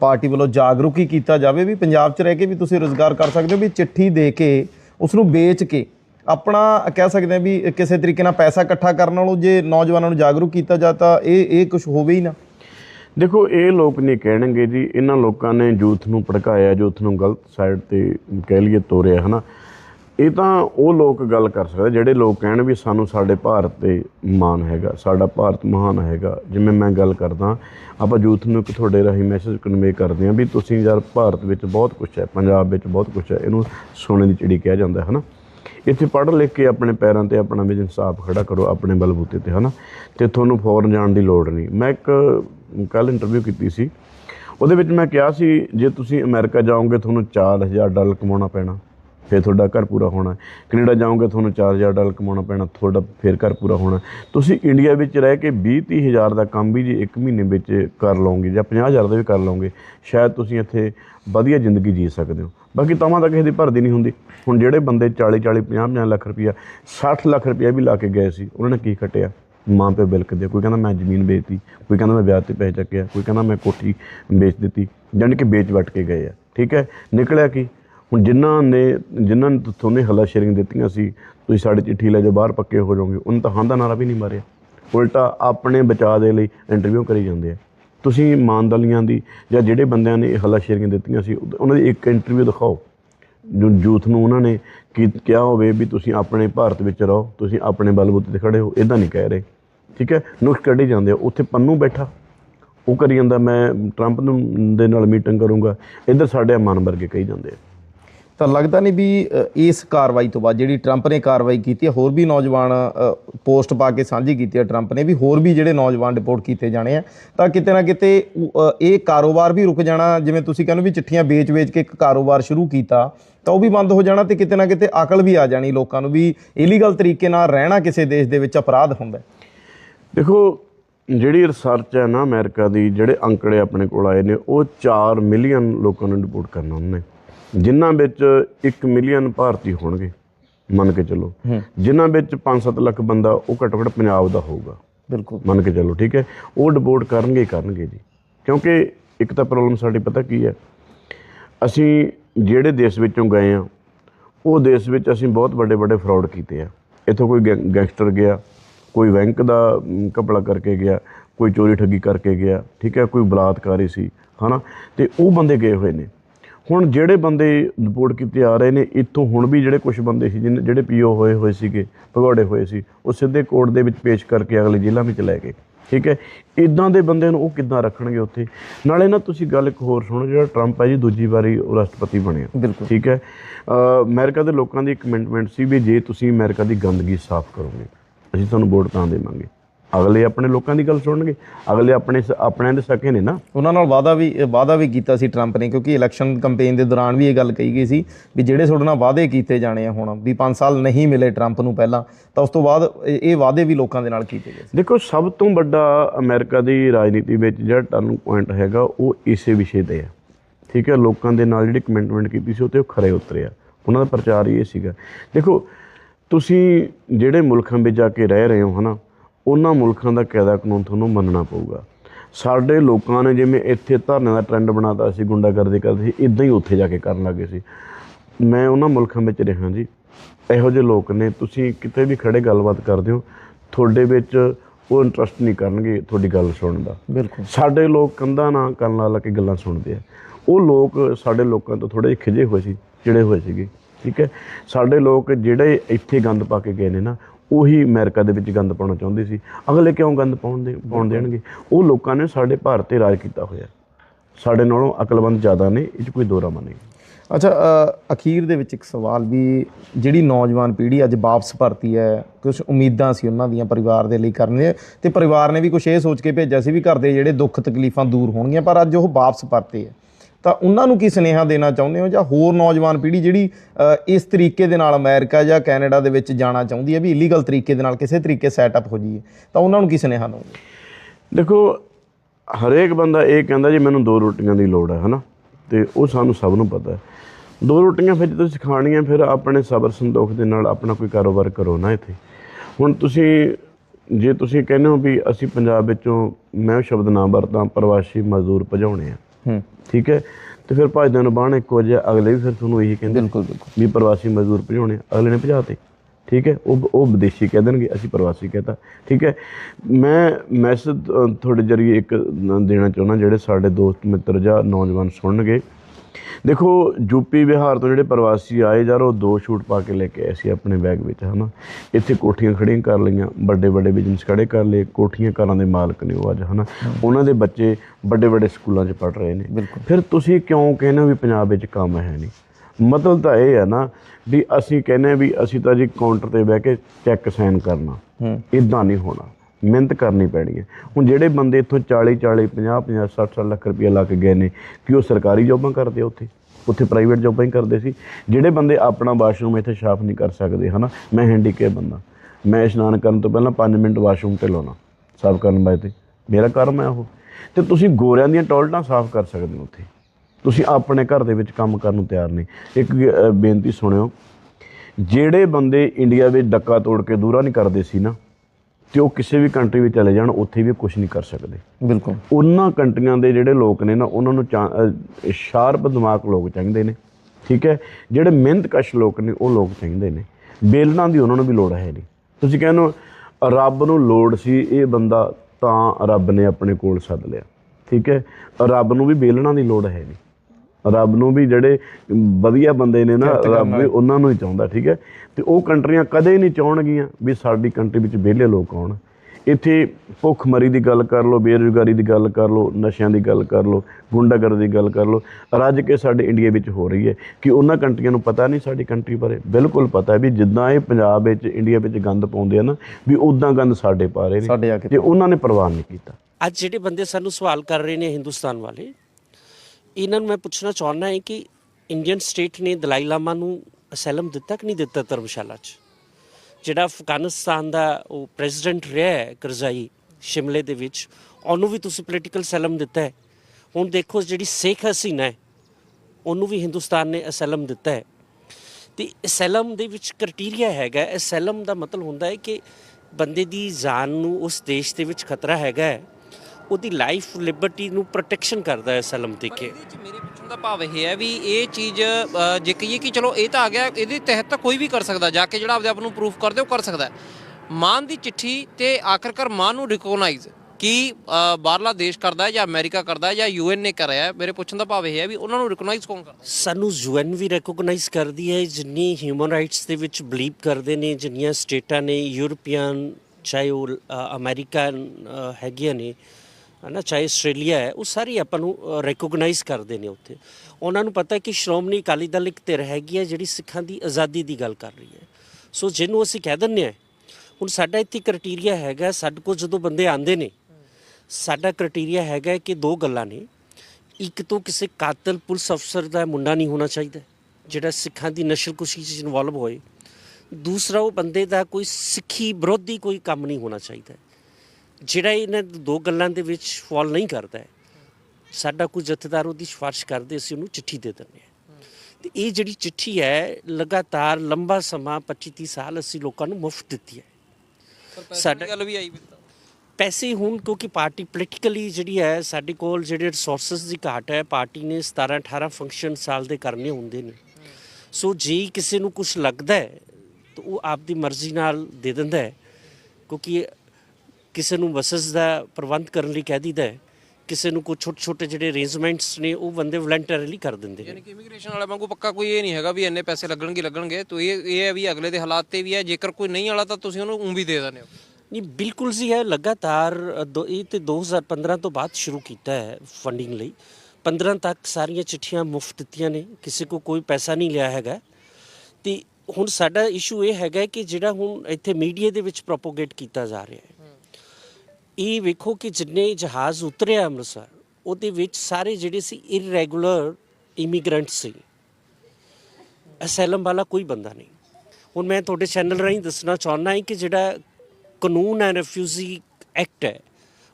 ਪਾਰਟੀ ਵੱਲੋਂ ਜਾਗਰੂਕ ਹੀ ਕੀਤਾ ਜਾਵੇ ਵੀ ਪੰਜਾਬ 'ਚ ਰਹਿ ਕੇ ਵੀ ਤੁਸੀਂ ਰੋਜ਼ਗਾਰ ਕਰ ਸਕਦੇ ਹੋ ਵੀ ਚਿੱਠੀ ਦੇ ਕੇ ਉਸ ਨੂੰ ਵੇਚ ਕੇ ਆਪਣਾ ਕਹਿ ਸਕਦੇ ਆ ਵੀ ਕਿਸੇ ਤਰੀਕੇ ਨਾਲ ਪੈਸਾ ਇਕੱਠਾ ਕਰਨ ਨਾਲੋਂ ਜੇ ਨੌਜਵਾਨਾਂ ਨੂੰ ਜਾਗਰੂਕ ਕੀਤਾ ਜਾ ਤਾਂ ਇਹ ਇਹ ਕੁਝ ਹੋਵੇ ਹੀ ਨਾ। ਦੇਖੋ, ਇਹ ਲੋਕ ਨਹੀਂ ਕਹਿਣਗੇ ਜੀ, ਇਹਨਾਂ ਲੋਕਾਂ ਨੇ ਯੂਥ ਨੂੰ ਭੜਕਾਇਆ ਯੂਥ ਨੂੰ ਗਲਤ ਸਾਈਡ ਤੇ ਕਹਿ ਲਈਏ ਤੋਰਿਆ, ਹਨਾ? ਇਹ ਤਾਂ ਉਹ ਲੋਕ ਗੱਲ ਕਰ ਸਕਦੇ ਜਿਹੜੇ ਲੋਕ ਕਹਿਣ ਵੀ ਸਾਨੂੰ ਸਾਡੇ ਭਾਰਤ ਤੇ ਮਾਣ ਹੈਗਾ, ਸਾਡਾ ਭਾਰਤ ਮਹਾਨ ਹੈਗਾ। ਜਿਵੇਂ ਮੈਂ ਗੱਲ ਕਰਦਾ, ਆਪਾਂ ਯੂਥ ਨੂੰ ਇੱਕ ਤੁਹਾਡੇ ਰਾਹੀਂ ਮੈਸੇਜ ਕਨਵੇ ਕਰਦੇ ਹਾਂ ਵੀ ਤੁਸੀਂ ਯਾਰ ਭਾਰਤ ਵਿੱਚ ਬਹੁਤ ਕੁਝ ਹੈ, ਪੰਜਾਬ ਵਿੱਚ ਬਹੁਤ ਕੁਝ ਹੈ, ਇਹਨੂੰ ਸੋਨੇ ਦੀ ਚਿੜੀ ਕਿਹਾ ਜਾਂਦਾ ਹੈ ਨਾ ਇੱਥੇ ਪੜ੍ਹ ਲਿਖ ਕੇ ਆਪਣੇ ਪੈਰਾਂ ਤੇ ਆਪਣਾ ਬਿਜ਼ਨਸ ਇਨਸਾਫ਼ ਖੜਾ ਕਰੋ, ਆਪਣੇ ਬਲਬੂਤੇ ਤੇ, ਹਨਾ? ਤੇ ਤੁਹਾਨੂੰ ਫੋਰਨ ਜਾਣ ਦੀ ਲੋੜ ਨਹੀਂ। ਮੈਂ ਇੱਕ, ਕੱਲ ਇੰਟਰਵਿਊ ਕੀਤੀ ਸੀ, ਉਹਦੇ ਵਿੱਚ ਮੈਂ ਕਿਹਾ ਸੀ, ਜੇ ਤੁਸੀਂ ਅਮਰੀਕਾ ਜਾਓਗੇ, ਤੁਹਾਨੂੰ 4000 ਡਾਲਰ ਕਮਾਉਣਾ ਪੈਣਾ। ਫਿਰ ਤੁਹਾਡਾ ਘਰ ਪੂਰਾ ਹੋਣਾ ਕੈਨੇਡਾ ਜਾਓਗੇ, ਤੁਹਾਨੂੰ 4000 ਡਾਲਰ ਕਮਾਉਣਾ ਪੈਣਾ, ਤੁਹਾਡਾ ਫਿਰ ਘਰ ਪੂਰਾ ਹੋਣਾ ਤੁਸੀਂ ਇੰਡੀਆ ਵਿੱਚ ਰਹਿ ਕੇ 20 30 ਹਜ਼ਾਰ ਦਾ ਕੰਮ ਵੀ ਜੇ ਇੱਕ ਮਹੀਨੇ ਵਿੱਚ ਕਰ ਲਓਗੇ ਜਾਂ 50000 ਦਾ ਵੀ ਕਰ ਲਓਗੇ, ਸ਼ਾਇਦ ਤੁਸੀਂ ਇੱਥੇ ਵਧੀਆ ਜ਼ਿੰਦਗੀ ਜੀ ਸਕਦੇ ਹੋ। ਬਾਕੀ ਤਮਾਂ ਤਾਂ ਕਿਸੇ ਦੀ ਭਰਦੀ ਨਹੀਂ ਹੁੰਦੀ। ਹੁਣ ਜਿਹੜੇ ਬੰਦੇ 40 40 50 50 ਲੱਖ ਰੁਪਈਆ 60 ਲੱਖ ਰੁਪਇਆ ਵੀ ਲਾ ਕੇ ਗਏ ਸੀ, ਉਹਨਾਂ ਨੇ ਕੀ ਖੱਟਿਆ? ਮਾਂ ਪਿਓ ਬਿਲਕਦੇ ਕੋਈ ਕਹਿੰਦਾ ਮੈਂ ਜ਼ਮੀਨ ਵੇਚਤੀ, ਕੋਈ ਕਹਿੰਦਾ ਮੈਂ ਵਿਆਹ ਤੇ ਪੈਸੇ ਚੱਕਿਆ, ਕੋਈ ਕਹਿੰਦਾ ਮੈਂ ਕੋਠੀ ਵੇਚ ਦਿੱਤੀ, ਜਾਣੀ ਕਿ ਵੇਚ ਵਟ ਕੇ ਗਏ ਆ। ਠੀਕ ਹੈ? ਨਿਕਲਿਆ ਕੀ? ਹੁਣ ਜਿਨ੍ਹਾਂ ਨੇ ਜਿਨ੍ਹਾਂ ਨੇ ਤੁਹਾਨੂੰ ਹੱਲਾ ਸ਼ੇਰਿੰਗ ਦਿੱਤੀਆਂ ਸੀ, ਤੁਸੀਂ ਸਾਡੇ ਚਿੱਠੀ ਲੈ ਜਾਓ, ਬਾਹਰ ਪੱਕੇ ਹੋ ਜਾਓਗੇ। ਉਹਨਾਂ ਤਾਂ ਹਾਂ ਦਾ ਨਾਰਾ ਵੀ ਨਹੀਂ ਮਾਰਿਆ। ਉਲਟਾ ਆਪਣੇ ਬਚਾਅ ਦੇ ਲਈ ਇੰਟਰਵਿਊ ਕਰੀ ਜਾਂਦੇ ਆ। ਤੁਸੀਂ ਮਾਨਦਲੀਆਂ ਦੀ ਜਾਂ ਜਿਹੜੇ ਬੰਦਿਆਂ ਨੇ ਹੱਲਾ ਸ਼ੇਰਿੰਗ ਦਿੱਤੀਆਂ ਸੀ ਉਹਨਾਂ ਦੀ ਇੱਕ ਇੰਟਰਵਿਊ ਦਿਖਾਓ। ਜੋ ਯੂਥ ਨੂੰ ਉਹਨਾਂ ਨੇ ਕੀ ਕਿਹਾ ਹੋਵੇ ਵੀ ਤੁਸੀਂ ਆਪਣੇ ਭਾਰਤ ਵਿੱਚ ਰਹੋ, ਤੁਸੀਂ ਆਪਣੇ ਬਲਬੂਤੇ ਤੇ ਖੜੇ ਹੋ ਇਦਾਂ ਨਹੀਂ ਕਹਿ ਰਹੇ। ਠੀਕ ਹੈ? ਨੁਕਸ ਕੱਢੀ ਜਾਂਦੇ ਆ। ਉੱਥੇ ਪੰਨੂ ਬੈਠਾ। ਉਹ ਕਰੀ ਜਾਂਦਾ, ਮੈਂ ਟਰੰਪ ਨੂੰ ਦੇ ਨਾਲ ਮੀਟਿੰਗ ਕਰੂੰਗਾ। ਇੱਧਰ ਸਾਡੇ ਮਨ ਵਰਗੇ ਕਹੀ ਜਾਂਦੇ ਆ। ਤਾਂ ਲੱਗਦਾ ਨਹੀਂ ਵੀ ਇਸ ਕਾਰਵਾਈ ਤੋਂ ਬਾਅਦ ਜਿਹੜੀ ਟਰੰਪ ਨੇ ਕਾਰਵਾਈ ਕੀਤੀ ਹੈ, ਹੋਰ ਵੀ ਨੌਜਵਾਨ ਪੋਸਟ ਪਾ ਕੇ ਸਾਂਝੀ ਕੀਤੀ ਹੈ ਟਰੰਪ ਨੇ ਵੀ, ਹੋਰ ਵੀ ਜਿਹੜੇ ਨੌਜਵਾਨ ਡਿਪੋਰਟ ਕੀਤੇ ਜਾਣੇ ਆ, ਤਾਂ ਕਿਤੇ ਨਾ ਕਿਤੇ ਇਹ ਕਾਰੋਬਾਰ ਵੀ ਰੁਕ ਜਾਣਾ, ਜਿਵੇਂ ਤੁਸੀਂ ਕਹਿੰਦੇ ਵੀ ਚਿੱਠੀਆਂ ਵੇਚ-ਵੇਚ ਕੇ ਇੱਕ ਕਾਰੋਬਾਰ ਸ਼ੁਰੂ ਕੀਤਾ, ਤਾਂ ਉਹ ਵੀ ਬੰਦ ਹੋ ਜਾਣਾ ਤੇ ਕਿਤੇ ਨਾ ਕਿਤੇ ਅਕਲ ਵੀ ਆ ਜਾਣੀ ਲੋਕਾਂ ਨੂੰ ਵੀ ਇਲੀਗਲ ਤਰੀਕੇ ਨਾਲ ਰਹਿਣਾ ਕਿਸੇ ਦੇਸ਼ ਦੇ ਵਿੱਚ ਅਪਰਾਧ ਹੁੰਦਾ ਦੇਖੋ, ਜਿਹੜੀ ਰਿਸਰਚ ਹੈ ਨਾ ਅਮਰੀਕਾ ਦੀ, ਜਿਹੜੇ ਅੰਕੜੇ ਆਪਣੇ ਕੋਲ ਆਏ ਨੇ, ਉਹ 4 ਮਿਲੀਅਨ ਲੋਕਾਂ ਨੂੰ ਰਿਪੋਰਟ ਕਰਨਾ ਉਹਨੇ। ਜਿਨ੍ਹਾਂ ਵਿੱਚ 1 ਮਿਲੀਅਨ ਭਾਰਤੀ ਹੋਣਗੇ ਮੰਨ ਕੇ ਚੱਲੋ। ਜਿਨ੍ਹਾਂ ਵਿੱਚ 5-7 ਲੱਖ ਬੰਦਾ ਉਹ ਘੱਟੋ ਘੱਟ ਪੰਜਾਬ ਦਾ ਹੋਊਗਾ। ਬਿਲਕੁਲ। ਮੰਨ ਕੇ ਚੱਲੋ ਠੀਕ ਹੈ? ਉਹ ਡਿਪੋਰਟ ਕਰਨਗੇ ਕਰਨਗੇ ਜੀ। ਕਿਉਂਕਿ ਇੱਕ ਤਾਂ ਪ੍ਰੋਬਲਮ ਸਾਡੀ ਪਤਾ ਕੀ ਹੈ? ਅਸੀਂ ਜਿਹੜੇ ਦੇਸ਼ ਵਿੱਚੋਂ ਗਏ ਆ ਉਹ ਦੇਸ਼ ਵਿੱਚ ਅਸੀਂ ਬਹੁਤ ਵੱਡੇ ਵੱਡੇ ਫਰਾਡ ਕੀਤੇ ਆ। ਇੱਥੋਂ ਕੋਈ ਗੈਂਗਸਟਰ ਗਿਆ ਕੋਈ ਬੈਂਕ ਦਾ ਘਪਲਾ ਕਰਕੇ ਗਿਆ ਕੋਈ ਚੋਰੀ ਠੱਗੀ ਕਰਕੇ ਗਿਆ ਠੀਕ ਹੈ? ਕੋਈ ਬਲਾਤਕਾਰੀ ਸੀ ਹਨਾ? ਤੇ ਉਹ ਬੰਦੇ ਗਏ ਹੋਏ ਨੇ। ਹੁਣ ਜਿਹੜੇ ਬੰਦੇ ਰਿਪੋਰਟ ਕੀਤੇ ਆ ਰਹੇ ਨੇ ਇੱਥੋਂ ਹੁਣ ਵੀ ਜਿਹੜੇ ਕੁਝ ਬੰਦੇ ਸੀ ਜਿਹਨੇ ਜਿਹੜੇ ਪੀਓ ਹੋਏ ਹੋਏ ਸੀਗੇ ਭਗੌੜੇ ਹੋਏ ਸੀ ਉਹ ਸਿੱਧੇ ਕੋਰਟ ਦੇ ਵਿੱਚ ਪੇਸ਼ ਕਰਕੇ ਅਗਲੇ ਜੇਲ੍ਹਾਂ ਵਿੱਚ ਲੈ ਗਏ। ਠੀਕ ਹੈ? ਇਦਾਂ ਦੇ ਬੰਦੇ ਨੂੰ ਉਹ ਕਿੱਦਾਂ ਰੱਖਣਗੇ ਉੱਥੇ? ਨਾਲੇ ਨਾ ਤੁਸੀਂ ਗੱਲ ਇੱਕ ਹੋਰ ਸੁਣੋ ਜਿਹੜਾ ਟਰੰਪ ਹੈ ਜੀ ਦੂਜੀ ਵਾਰੀ ਉਹ ਰਾਸ਼ਟਰਪਤੀ ਬਣਿਆ। ਬਿਲਕੁਲ। ਠੀਕ ਹੈ? ਅਮਰੀਕਾ ਦੇ ਲੋਕਾਂ ਦੀ ਕਮਿਟਮੈਂਟ ਸੀ ਵੀ ਜੇ ਤੁਸੀਂ ਅਮਰੀਕਾ ਦੀ ਗੰਦਗੀ ਸਾਫ਼ ਕਰੋਗੇ ਅਸੀਂ ਤੁਹਾਨੂੰ ਵੋਟ ਤਾਂ ਦੇਵਾਂਗੇ। ਅਗਲੇ ਆਪਣੇ ਲੋਕਾਂ ਦੀ ਗੱਲ ਸੁਣਨਗੇ ਅਗਲੇ ਆਪਣੇ ਆਪਣਿਆਂ ਦੇ ਸਕੇ ਨੇ ਨਾ। ਉਹਨਾਂ ਨਾਲ ਵਾਅਦਾ ਵੀ ਵਾਅਦਾ ਵੀ ਕੀਤਾ ਸੀ ਟਰੰਪ ਨੇ ਕਿਉਂਕਿ ਇਲੈਕਸ਼ਨ ਕੈਂਪੇਨ ਦੇ ਦੌਰਾਨ ਵੀ ਇਹ ਗੱਲ ਕਹੀ ਗਈ ਸੀ ਵੀ ਜਿਹੜੇ ਤੁਹਾਡੇ ਨਾਲ ਵਾਅਦੇ ਕੀਤੇ ਜਾਣੇ ਆ ਹੁਣ ਵੀ 5 ਸਾਲ ਨਹੀਂ ਮਿਲੇ ਟਰੰਪ ਨੂੰ ਪਹਿਲਾਂ ਤਾਂ ਉਸ ਤੋਂ ਬਾਅਦ ਇਹ ਵਾਅਦੇ ਵੀ ਲੋਕਾਂ ਦੇ ਨਾਲ ਕੀਤੇ ਗਏ ਦੇਖੋ ਸਭ ਤੋਂ ਵੱਡਾ ਅਮਰੀਕਾ ਦੀ ਰਾਜਨੀਤੀ ਵਿੱਚ ਜਿਹੜਾ ਟਰਨ ਪੁਆਇੰਟ ਹੈਗਾ ਉਹ ਇਸੇ ਵਿਸ਼ੇ ਤੇ ਹੈ ਠੀਕ ਹੈ ਲੋਕਾਂ ਦੇ ਨਾਲ ਜਿਹੜੀ ਕਮਿਟਮੈਂਟ ਕੀਤੀ ਸੀ ਉਹ ਤੇ ਉਹ ਖਰੇ ਉਤਰੇ ਆ। ਉਹਨਾਂ ਦਾ ਪ੍ਰਚਾਰ ਹੀ ਇਹ ਸੀਗਾ। ਦੇਖੋ ਤੁਸੀਂ ਜਿਹੜੇ ਮੁਲਕਾਂ ਵਿੱਚ ਜਾ ਕੇ ਰਹਿ ਰਹੇ ਹੋ ਹਨਾ ਉਹਨਾਂ ਮੁਲਕਾਂ ਦਾ ਕਾਇਦਾ ਕਾਨੂੰਨ ਤੁਹਾਨੂੰ ਮੰਨਣਾ ਪਊਗਾ। ਸਾਡੇ ਲੋਕਾਂ ਨੇ ਜਿਵੇਂ ਇੱਥੇ ਧਰਨੇ ਦਾ ਟ੍ਰੈਂਡ ਬਣਾਤਾ ਸੀ ਗੁੰਡਾਗਰਦੀ ਕਰਦੇ ਸੀ ਇਦਾਂ ਹੀ ਉੱਥੇ ਜਾ ਕੇ ਕਰਨ ਲੱਗੇ ਸੀ। ਮੈਂ ਉਹਨਾਂ ਮੁਲਕਾਂ ਵਿੱਚ ਰਿਹਾ ਜੀ। ਇਹੋ ਜਿਹੇ ਲੋਕ ਨੇ ਤੁਸੀਂ ਕਿਤੇ ਵੀ ਖੜੇ ਗੱਲਬਾਤ ਕਰਦੇ ਹੋ ਤੁਹਾਡੇ ਵਿੱਚ ਉਹ ਇੰਟਰਸਟ ਨਹੀਂ ਕਰਨਗੇ ਤੁਹਾਡੀ ਗੱਲ ਸੁਣਨ ਦਾ। ਬਿਲਕੁਲ। ਸਾਡੇ ਲੋਕ ਕੰਧਾਂ ਨਾਲ ਕੰਨ ਲਾ ਲਾ ਕੇ ਗੱਲਾਂ ਸੁਣਦੇ ਆ। ਉਹ ਲੋਕ ਸਾਡੇ ਲੋਕਾਂ ਤੋਂ ਥੋੜੇ ਜਿਹੇ ਖਿਜੇ ਹੋਏ ਸੀ ਜਿਹੜੇ ਹੋਏ ਸੀਗੇ ਠੀਕ ਹੈ? ਸਾਡੇ ਲੋਕ ਜਿਹੜੇ ਇੱਥੇ ਗੰਦ ਪਾ ਕੇ ਗਏ ਨੇ ਨਾ ਉਹੀ ਅਮਰੀਕਾ ਦੇ ਵਿੱਚ ਗੰਦ ਪਾਉਣਾ ਚਾਹੁੰਦੇ ਸੀ। ਅਗਲੇ ਕਿਉਂ ਗੰਦ ਪਾਉਣ ਦੇ ਪਾਉਣ ਦੇਣਗੇ? ਉਹ ਲੋਕਾਂ ਨੇ ਸਾਡੇ ਭਾਰਤ ਤੇ ਰਾਜ ਕੀਤਾ ਹੋਇਆ। ਸਾਡੇ ਨਾਲੋਂ ਅਕਲਮੰਦ ਜ਼ਿਆਦਾ ਨੇ ਇਹ 'ਚ ਕੋਈ ਦੋਰਾਮਾ ਨਹੀਂ ਅੱਛਾ ਅਖੀਰ ਦੇ ਵਿੱਚ ਇੱਕ ਸਵਾਲ ਵੀ ਜਿਹੜੀ ਨੌਜਵਾਨ ਪੀੜ੍ਹੀ ਅੱਜ ਵਾਪਸ ਭਰਤੀ ਹੈ ਕੁਝ ਉਮੀਦਾਂ ਸੀ ਉਹਨਾਂ ਦੀਆਂ ਪਰਿਵਾਰ ਦੇ ਲਈ ਕਰਨੇ ਤੇ ਪਰਿਵਾਰ ਨੇ ਵੀ ਕੁਝ ਇਹ ਸੋਚ ਕੇ ਭੇਜਿਆ ਸੀ ਵੀ ਘਰ ਦੇ ਜਿਹੜੇ ਦੁੱਖ ਤਕਲੀਫਾਂ ਦੂਰ ਹੋਣਗੀਆਂ ਪਰ ਅੱਜ ਉਹ ਵਾਪਸ ਪਰਤੇ ਹੈ। ਤਾਂ ਉਹਨਾਂ ਨੂੰ ਕੀ ਸੁਨੇਹਾ ਦੇਣਾ ਚਾਹੁੰਦੇ ਹੋ? ਜਾਂ ਹੋਰ ਨੌਜਵਾਨ ਪੀੜ੍ਹੀ ਜਿਹੜੀ ਇਸ ਤਰੀਕੇ ਦੇ ਨਾਲ ਅਮਰੀਕਾ ਜਾਂ ਕੈਨੇਡਾ ਦੇ ਵਿੱਚ ਜਾਣਾ ਚਾਹੁੰਦੀ ਹੈ, ਵੀ ਇਲੀਗਲ ਤਰੀਕੇ ਦੇ ਨਾਲ ਕਿਸੇ ਤਰੀਕੇ ਸੈਟਅਪ ਹੋ ਜਾਈਏ, ਤਾਂ ਉਹਨਾਂ ਨੂੰ ਕੀ ਸੁਨੇਹਾ ਦਓਗੇ ਦੇਖੋ, ਹਰੇਕ ਬੰਦਾ ਇਹ ਕਹਿੰਦਾ ਜੀ, ਮੈਨੂੰ ਦੋ ਰੋਟੀਆਂ ਦੀ ਲੋੜ ਹੈ ਹਨਾ? ਤੇ ਉਹ ਸਾਨੂੰ ਸਭ ਨੂੰ ਪਤਾ ਹੈ। ਦੋ ਰੋਟੀਆਂ ਫਿਰ ਜਦੋਂ ਤੁਸੀਂ ਫਿਰ ਆਪਣੇ ਸਬਰ ਸੰਤੋਖ ਦੇ ਨਾਲ ਆਪਣਾ ਕੋਈ ਕਾਰੋਬਾਰ ਕਰੋ ਨਾ ਇੱਥੇ। ਹੁਣ ਤੁਸੀਂ, ਜੇ ਤੁਸੀਂ ਕਹਿੰਦੇ ਹੋ ਵੀ ਅਸੀਂ ਪੰਜਾਬ ਵਿੱਚੋਂ ਮੈਂ ਉਹ ਸ਼ਬਦ ਨਾ ਵਰਤਾਂ, ਪ੍ਰਵਾਸੀ ਮਜ਼ਦੂਰ ਭਜਾਉਣੇ ਆ ਹੂੰ। ਠੀਕ ਹੈ? ਤੇ ਫਿਰ ਭਜਦੇ ਨੂੰ ਬਾਣ ਇੱਕੋ ਜਿਹਾ ਅਗਲੇ ਵੀ ਫਿਰ ਤੁਹਾਨੂੰ ਇਹੀ ਕਹਿੰਦੇ ਬਿਲਕੁਲ ਬਿਲਕੁਲ। ਵੀ ਪ੍ਰਵਾਸੀ ਮਜ਼ਦੂਰ ਭਜਾਉਣੇ। ਅਗਲੇ ਨੇ ਭਜਾਤੇ। ਠੀਕ ਹੈ? ਉਹ ਉਹ ਵਿਦੇਸ਼ੀ ਕਹਿ ਦੇਣਗੇ ਅਸੀਂ ਪ੍ਰਵਾਸੀ ਕਹਤਾ। ਠੀਕ ਹੈ? ਮੈਂ ਮੈਸੇਜ ਤੁਹਾਡੇ ਜਰੀਏ ਇੱਕ ਦੇਣਾ ਚਾਹੁੰਦਾ ਜਿਹੜੇ ਸਾਡੇ ਦੋਸਤ ਮਿੱਤਰ ਜਾਂ ਨੌਜਵਾਨ ਸੁਣਨਗੇ। ਦੇਖੋ ਯੂਪੀ ਬਿਹਾਰ ਤੋਂ ਜਿਹੜੇ ਪ੍ਰਵਾਸੀ ਆਏ ਯਾਰ ਉਹ ਦੋ ਸ਼ੂਟ ਪਾ ਕੇ ਲੈ ਕੇ ਆਏ ਸੀ ਆਪਣੇ ਬੈਗ ਵਿੱਚ ਹਨਾ। ਇੱਥੇ ਕੋਠੀਆਂ ਖੜੀਆਂ ਕਰ ਲਈਆਂ ਵੱਡੇ ਵੱਡੇ ਬਿਜ਼ਨਸ ਖੜੇ ਕਰ ਲਏ ਕੋਠੀਆਂ ਘਰਾਂ ਦੇ ਮਾਲਕ ਨੇ ਉਹ ਅੱਜ ਹਨਾ। ਉਹਨਾਂ ਦੇ ਬੱਚੇ ਵੱਡੇ ਵੱਡੇ ਸਕੂਲਾਂ 'ਚ ਪੜ ਰਹੇ ਨੇ। ਫਿਰ ਤੁਸੀਂ ਕਿਉਂ ਕਹਿੰਦੇ ਹੋ ਵੀ ਪੰਜਾਬ ਵਿੱਚ ਕੰਮ ਹੈ ਨਹੀਂ? ਮਤਲਬ ਤਾਂ ਇਹ ਹੈ ਨਾ ਵੀ ਅਸੀਂ ਕਹਿੰਦੇ ਵੀ ਅਸੀਂ ਤਾਂ ਜੀ ਕਾਊਂਟਰ ਤੇ ਬਹਿ ਕੇ ਚੈੱਕ ਸਾਈਨ ਕਰਨਾ। ਇਦਾਂ ਨਹੀਂ ਹੋਣਾ। ਮਿਹਨਤ ਕਰਨੀ ਪੈਣੀ ਹੈ। ਹੁਣ ਜਿਹੜੇ ਬੰਦੇ ਇੱਥੋਂ 40 40 50 50 60 60 ਲੱਖ ਰੁਪਏ ਲਾ ਕੇ ਗਏ ਨੇ, ਕਿ ਉਹ ਸਰਕਾਰੀ ਜੌਬਾਂ ਕਰਦੇ ਉੱਥੇ? ਉੱਥੇ ਪ੍ਰਾਈਵੇਟ ਜੌਬਾਂ ਹੀ ਕਰਦੇ ਸੀ। ਜਿਹੜੇ ਬੰਦੇ ਆਪਣਾ ਵਾਸ਼ਰੂਮ ਇੱਥੇ ਸਾਫ਼ ਨਹੀਂ ਕਰ ਸਕਦੇ, ਹਨਾ? ਮੈਂ ਹੈਂਡੀਕੈਪ ਬੰਦਾ। ਮੈਂ ਇਸ਼ਨਾਨ ਕਰਨ ਤੋਂ ਪਹਿਲਾਂ 5 ਮਿੰਟ ਵਾਸ਼ਰੂਮ ਤੇ ਲਾਉਣਾ, ਸਾਫ਼ ਕਰਨ ਵਾਸਤੇ। ਮੇਰਾ ਕਰਮ ਹੈ ਉਹ। ਤੇ ਤੁਸੀਂ ਗੋਰਿਆਂ ਦੀਆਂ ਟੋਇਲਟਾਂ ਸਾਫ਼ ਕਰ ਸਕਦੇ ਹੋ ਉੱਥੇ। ਤੁਸੀਂ ਆਪਣੇ ਘਰ ਦੇ ਵਿੱਚ ਕੰਮ ਕਰਨ ਨੂੰ ਤਿਆਰ ਨਹੀਂ। ਇੱਕ ਬੇਨਤੀ ਸੁਣਿਓ। ਜਿਹੜੇ ਬੰਦੇ ਇੰਡੀਆ ਵਿੱਚ ਡੱਕਾ ਤੋੜ ਕੇ ਦੂਰਾ ਨਹੀਂ ਕਰਦੇ ਸੀ ਨਾ ਤੇ ਉਹ ਕਿਸੇ ਵੀ ਕੰਟਰੀ ਵਿੱਚ ਚਲੇ ਜਾਣ ਉੱਥੇ ਵੀ ਕੁਝ ਨਹੀਂ ਕਰ ਸਕਦੇ। ਬਿਲਕੁਲ। ਉਹਨਾਂ ਕੰਟਰੀਆਂ ਦੇ ਜਿਹੜੇ ਲੋਕ ਨੇ ਨਾ ਉਹਨਾਂ ਨੂੰ ਸ਼ਾਰਪ ਦਿਮਾਗ ਲੋਕ ਚਾਹੀਦੇ ਨੇ ਠੀਕ ਹੈ? ਜਿਹੜੇ ਮਿਹਨਤਕਸ਼ ਲੋਕ ਨੇ ਉਹ ਲੋਕ ਚਾਹੀਦੇ ਨੇ। ਬੇਲਣਾ ਦੀ ਉਹਨਾਂ ਨੂੰ ਵੀ ਲੋੜ ਹੈ ਨਹੀਂ। ਤੁਸੀਂ ਕਹਿੰਦੇ ਰੱਬ ਨੂੰ ਲੋੜ ਸੀ ਇਹ ਬੰਦਾ ਤਾਂ ਰੱਬ ਨੇ ਆਪਣੇ ਕੋਲ ਸੱਦ ਲਿਆ ਠੀਕ ਹੈ? ਰੱਬ ਨੂੰ ਵੀ ਬੇਲਣਾ ਦੀ ਲੋੜ ਹੈ ਨਹੀਂ। ਰੱਬ ਨੂੰ ਵੀ ਜਿਹੜੇ ਵਧੀਆ ਬੰਦੇ ਨੇ ਨਾ ਰੱਬ ਵੀ ਉਹਨਾਂ ਨੂੰ ਹੀ ਚਾਹੁੰਦਾ ਠੀਕ ਹੈ? ਤੇ ਉਹ ਕੰਟਰੀਆਂ ਕਦੇ ਨਹੀਂ ਚਾਹਣਗੀਆਂ ਵੀ ਸਾਡੀ ਕੰਟਰੀ ਵਿੱਚ ਵਿਹਲੇ ਲੋਕ ਆਉਣ। ਇੱਥੇ ਭੁੱਖਮਰੀ ਦੀ ਗੱਲ ਕਰ ਲਓ ਬੇਰੁਜ਼ਗਾਰੀ ਦੀ ਗੱਲ ਕਰ ਲਓ ਨਸ਼ਿਆਂ ਦੀ ਗੱਲ ਕਰ ਲਓ ਗੁੰਡਾਗਰਦੀ ਦੀ ਗੱਲ ਕਰ ਲਓ ਰੱਜ ਕੇ ਸਾਡੇ ਇੰਡੀਆ ਵਿੱਚ ਹੋ ਰਹੀ ਹੈ। ਕਿ ਉਹਨਾਂ ਕੰਟਰੀਆਂ ਨੂੰ ਪਤਾ ਨਹੀਂ ਸਾਡੀ ਕੰਟਰੀ ਬਾਰੇ। ਬਿਲਕੁਲ ਪਤਾ ਹੈ ਵੀ ਜਿੱਦਾਂ ਇਹ ਪੰਜਾਬ ਵਿੱਚ ਇੰਡੀਆ ਵਿੱਚ ਗੰਦ ਪਾਉਂਦੇ ਆ ਨਾ ਵੀ ਉਦਾਂ ਗੰਦ ਸਾਡੇ ਪਾ ਰਹੇ ਸਾਡੇ ਨੇ ਤੇ ਉਹਨਾਂ ਨੇ ਪ੍ਰਵਾਹ ਨਹੀਂ ਕੀਤਾ। ਅੱਜ ਜਿਹੜੇ ਬੰਦੇ ਸਾਨੂੰ ਸਵਾਲ ਕਰ ਰਹੇ ਨੇ ਹਿੰਦੁਸਤਾਨ ਵਾਲੇ ਇਹਨਾਂ ਨੂੰ ਮੈਂ ਪੁੱਛਣਾ ਚਾਹੁੰਦਾ ਹਾਂ ਕਿ ਇੰਡੀਅਨ ਸਟੇਟ ਨੇ ਦਲਾਈ ਲਾਮਾ ਨੂੰ ਅਸੈਲਮ ਦਿੱਤਾ ਕਿ ਨਹੀਂ ਦਿੱਤਾ ਧਰਮਸ਼ਾਲਾ 'ਚ? ਜਿਹੜਾ ਅਫਗਾਨਿਸਤਾਨ ਦਾ ਉਹ ਪ੍ਰੈਜ਼ੀਡੈਂਟ ਰਿਹਾ ਹੈ, ਕਰਜ਼ਾਈ ਸ਼ਿਮਲੇ ਦੇ ਵਿੱਚ, ਉਹਨੂੰ ਵੀ ਤੁਸੀਂ ਪੋਲੀਟੀਕਲ ਅਸੈਲਮ ਦਿੱਤਾ ਹੈ। ਹੁਣ ਦੇਖੋ ਜਿਹੜੀ ਸ਼ੇਖ ਹਸੀਨਾ ਹੈ, ਉਹਨੂੰ ਵੀ ਹਿੰਦੁਸਤਾਨ ਨੇ ਅਸੈਲਮ ਦਿੱਤਾ ਹੈ। ਤੇ ਅਸੈਲਮ ਦੇ ਵਿੱਚ ਕ੍ਰਾਈਟੇਰੀਆ ਹੈਗਾ ਅਸੈਲਮ ਦਾ ਮਤਲਬ ਹੁੰਦਾ ਹੈ ਕਿ ਬੰਦੇ ਦੀ ਜਾਨ ਨੂੰ ਉਸ ਦੇਸ਼ ਦੇ ਵਿੱਚ ਖਤਰਾ ਹੈਗਾ ਹੈ। ਉਹਦੀ ਲਾਈਫ ਲਿਬਰਟੀ ਨੂੰ ਪ੍ਰੋਟੈਕਸ਼ਨ ਕਰਦਾ ਹੈ ਅਸੈਲਮ ਦੇ ਕੇ ਮੇਰੇ ਪੁੱਛਣ ਦਾ ਭਾਵ ਇਹ ਹੈ ਵੀ ਇਹ ਚੀਜ਼ ਜੇ ਕਹੀਏ ਕਿ ਚਲੋ ਇਹ ਤਾਂ ਆ ਗਿਆ ਇਹਦੇ ਤਹਿਤ ਤਾਂ ਕੋਈ ਵੀ ਕਰ ਸਕਦਾ ਜਾ ਕੇ ਜਿਹੜਾ ਆਪਦੇ ਆਪ ਨੂੰ ਪ੍ਰੂਫ ਕਰਦੇ ਉਹ ਕਰ ਸਕਦਾ। ਮਾਨ ਦੀ ਚਿੱਠੀ ਤੇ ਆਖਰਕਾਰ ਮਾਨ ਨੂੰ ਰਿਕੋਗਨਾਈਜ਼ ਕੀ ਬਾਹਰਲਾ ਦੇਸ਼ ਕਰਦਾ ਹੈ ਜਾਂ ਅਮਰੀਕਾ ਕਰਦਾ ਹੈ ਜਾਂ ਯੂਐਨ ਨੇ ਕਰਿਆ ਮੇਰੇ ਪੁੱਛਣ ਦਾ ਭਾਵ ਇਹ ਹੈ ਵੀ ਉਹਨਾਂ ਨੂੰ ਰਿਕੋਗਨਾਈਜ਼ ਕੌਣ ਕਰਦਾ ਸਾਨੂੰ ਯੂਐਨ ਵੀ ਰੈਕੋਗਨਾਈਜ਼ ਕਰਦੀ ਹੈ ਜਿੰਨੀ ਹਿਊਮਨ ਰਾਈਟਸ ਦੇ ਵਿੱਚ ਬਲੀਵ ਕਰਦੇ ਨੇ ਜਿੰਨੀਆਂ ਸਟੇਟਾਂ ਨੇ ਯੂਰਪੀਅਨ ਚਾਹੇ ਉਹ ਅਮਰੀਕਨ ਹੈਗੀਆਂ ਨੇ ਹਨਾ, ਚਾਹੇ ਆਸਟ੍ਰੇਲੀਆ ਹੈ, ਉਹ ਸਾਰੀ ਆਪਾਂ ਨੂੰ ਰੈਕੋਗਨਾਈਜ਼ ਕਰਦੇ ਨੇ ਉੱਥੇ। ਉਹਨਾਂ ਨੂੰ ਪਤਾ ਕਿ ਸ਼੍ਰੋਮਣੀ ਅਕਾਲੀ ਦਲ ਇੱਕ ਧਿਰ ਹੈਗੀ ਹੈ, ਜਿਹੜੀ ਸਿੱਖਾਂ ਦੀ ਆਜ਼ਾਦੀ ਦੀ ਗੱਲ ਕਰ ਰਹੀ ਹੈ। ਸੋ ਜਿਹਨੂੰ ਅਸੀਂ ਕਹਿ ਦਿੰਦੇ ਹਾਂ, ਹੁਣ ਸਾਡਾ ਇੱਥੇ ਕ੍ਰਾਈਟੇਰੀਆ ਹੈਗਾ ਸਾਡੇ ਕੋਲ ਜਦੋਂ ਬੰਦੇ ਆਉਂਦੇ ਨੇ, ਸਾਡਾ ਕ੍ਰਾਈਟੇਰੀਆ ਹੈਗਾ ਕਿ ਦੋ ਗੱਲਾਂ ਨੇ। ਇੱਕ ਤੋਂ ਕਿਸੇ ਕਾਤਲ ਪੁਲਿਸ ਅਫਸਰ ਦਾ ਮੁੰਡਾ ਨਹੀਂ ਹੋਣਾ ਚਾਹੀਦਾ, ਜਿਹੜਾ ਸਿੱਖਾਂ ਦੀ ਨਸ਼ਲਕੁਸ਼ੀ 'ਚ ਇਨਵੋਲਵ ਹੋਏ। ਦੂਸਰਾ, ਉਹ ਬੰਦੇ ਦਾ ਕੋਈ ਸਿੱਖੀ ਵਿਰੋਧੀ ਕੋਈ ਕੰਮ ਨਹੀਂ ਹੋਣਾ ਚਾਹੀਦਾ। ਜਿਹੜਾ ਇਹਨਾਂ ਦੋ ਗੱਲਾਂ ਦੇ ਵਿੱਚ ਫਾਲ ਨਹੀਂ ਕਰਦਾ ਹੈ ਸਾਡਾ ਕੋਈ ਜਥੇਦਾਰ ਉਹਦੀ ਸਿਫਾਰਿਸ਼ ਕਰਦੇ ਅਸੀਂ ਉਹਨੂੰ ਚਿੱਠੀ ਦੇ ਦਿੰਦੇ ਹਾਂ। ਤੇ ਇਹ ਜਿਹੜੀ ਚਿੱਠੀ ਹੈ ਲਗਾਤਾਰ ਲੰਬਾ ਸਮਾਂ 25 30 ਸਾਲ ਅਸੀਂ ਲੋਕਾਂ ਨੂੰ ਮੁਫਤ ਦਿੱਤੀ ਹੈ। ਸਾਡਾ ਗੱਲ ਵੀ ਆਈ। ਪੈਸੇ ਹੁਣ ਕਿਉਂਕਿ ਪਾਰਟੀ ਪੋਲੀਟੀਕਲੀ ਜਿਹੜੀ ਹੈ ਸਾਡੇ ਕੋਲ ਜਿਹੜੇ ਰਿਸੋਰਸਸ ਦੀ ਘਾਟ ਹੈ ਪਾਰਟੀ ਨੇ 17 18 ਫੰਕਸ਼ਨ ਸਾਲ ਦੇ ਕਰਨੇ ਹੁੰਦੇ ਨੇ। ਸੋ ਜੇ ਕਿਸੇ ਨੂੰ ਕੁਝ ਲੱਗਦਾ ਹੈ ਤਾਂ ਉਹ ਆਪਦੀ ਮਰਜ਼ੀ ਨਾਲ ਦੇ ਦਿੰਦਾ ਹੈ ਕਿਉਂਕਿ ਕਿਸੇ ਨੂੰ ਬੱਸਸ ਦਾ ਪ੍ਰਬੰਧ ਕਰਨ ਲਈ ਕਹਿ ਹੈ ਕਿਸੇ ਨੂੰ ਕੋਈ ਛੋਟੇ ਛੋਟੇ ਜਿਹੜੇ ਅਰੇਂਜਮੈਂਟਸ ਨੇ ਉਹ ਬੰਦੇ ਵਲੰਟਰਲੀ ਕਰ ਦਿੰਦੇ ਨੇ। ਯਾਨੀ ਕਿ ਇਮੀਗ੍ਰੇਸ਼ਨ ਵਾਲੇ ਵਾਂਗੂ ਪੱਕਾ ਕੋਈ ਇਹ ਨਹੀਂ ਹੈਗਾ ਵੀ ਇੰਨੇ ਪੈਸੇ ਲੱਗਣਗੇ ਲੱਗਣਗੇ ਤੋ ਇਹ ਇਹ ਹੈ ਵੀ ਅਗਲੇ ਦੇ ਹਾਲਾਤ ਤੇ ਵੀ ਹੈ ਜੇਕਰ ਕੋਈ ਨਹੀਂ ਵਾਲਾ ਤਾਂ ਤੁਸੀਂ ਉਹਨੂੰ ਉਂ ਵੀ ਦੇ ਦਿੰਦੇ ਹੋ। ਨਹੀਂ ਬਿਲਕੁਲ ਜੀ ਹੈ ਲਗਾਤਾਰ ਦੋ- ਇਹ ਤੇ 2015 ਤੋਂ ਬਾਅਦ ਸ਼ੁਰੂ ਕੀਤਾ ਹੈ ਫੰਡਿੰਗ ਲਈ। 15 ਤੱਕ ਸਾਰੀਆਂ ਚਿੱਠੀਆਂ ਮੁਫਤ ਦਿੱਤੀਆਂ ਨੇ ਕਿਸੇ ਕੋ ਕੋਈ ਪੈਸਾ ਨਹੀਂ ਲਿਆ ਹੈਗਾ। ਤੇ ਹੁਣ ਸਾਡਾ ਇਸ਼ੂ ਇਹ ਹੈਗਾ ਕਿ ਜਿਹੜਾ ਹੁਣ ਇੱਥੇ ਮੀਡੀਆ ਦੇ ਵਿੱਚ ਪ੍ਰੋਪੋਗੇਟ ਕੀਤਾ ਜਾ ਰਿਹਾ ਹੈ ਇਹ ਵੇਖੋ ਕਿ ਜਿੰਨੇ ਜਹਾਜ਼ ਉਤਰਿਆ ਅੰਮ੍ਰਿਤਸਰ, ਉਹਦੇ ਵਿੱਚ ਸਾਰੇ ਜਿਹੜੇ ਸੀ ਇਰੈਗੂਲਰ ਇਮੀਗ੍ਰੈਂਟ ਸੀ। ਅਸੈਲਮ ਵਾਲਾ ਕੋਈ ਬੰਦਾ ਨਹੀਂ। ਹੁਣ ਮੈਂ ਤੁਹਾਡੇ ਚੈਨਲ ਰਾਹੀਂ ਦੱਸਣਾ ਚਾਹੁੰਦਾ ਹਾਂ ਕਿ ਜਿਹੜਾ ਕਾਨੂੰਨ ਹੈ ਰਿਫਿਊਜੀ ਐਕਟ ਹੈ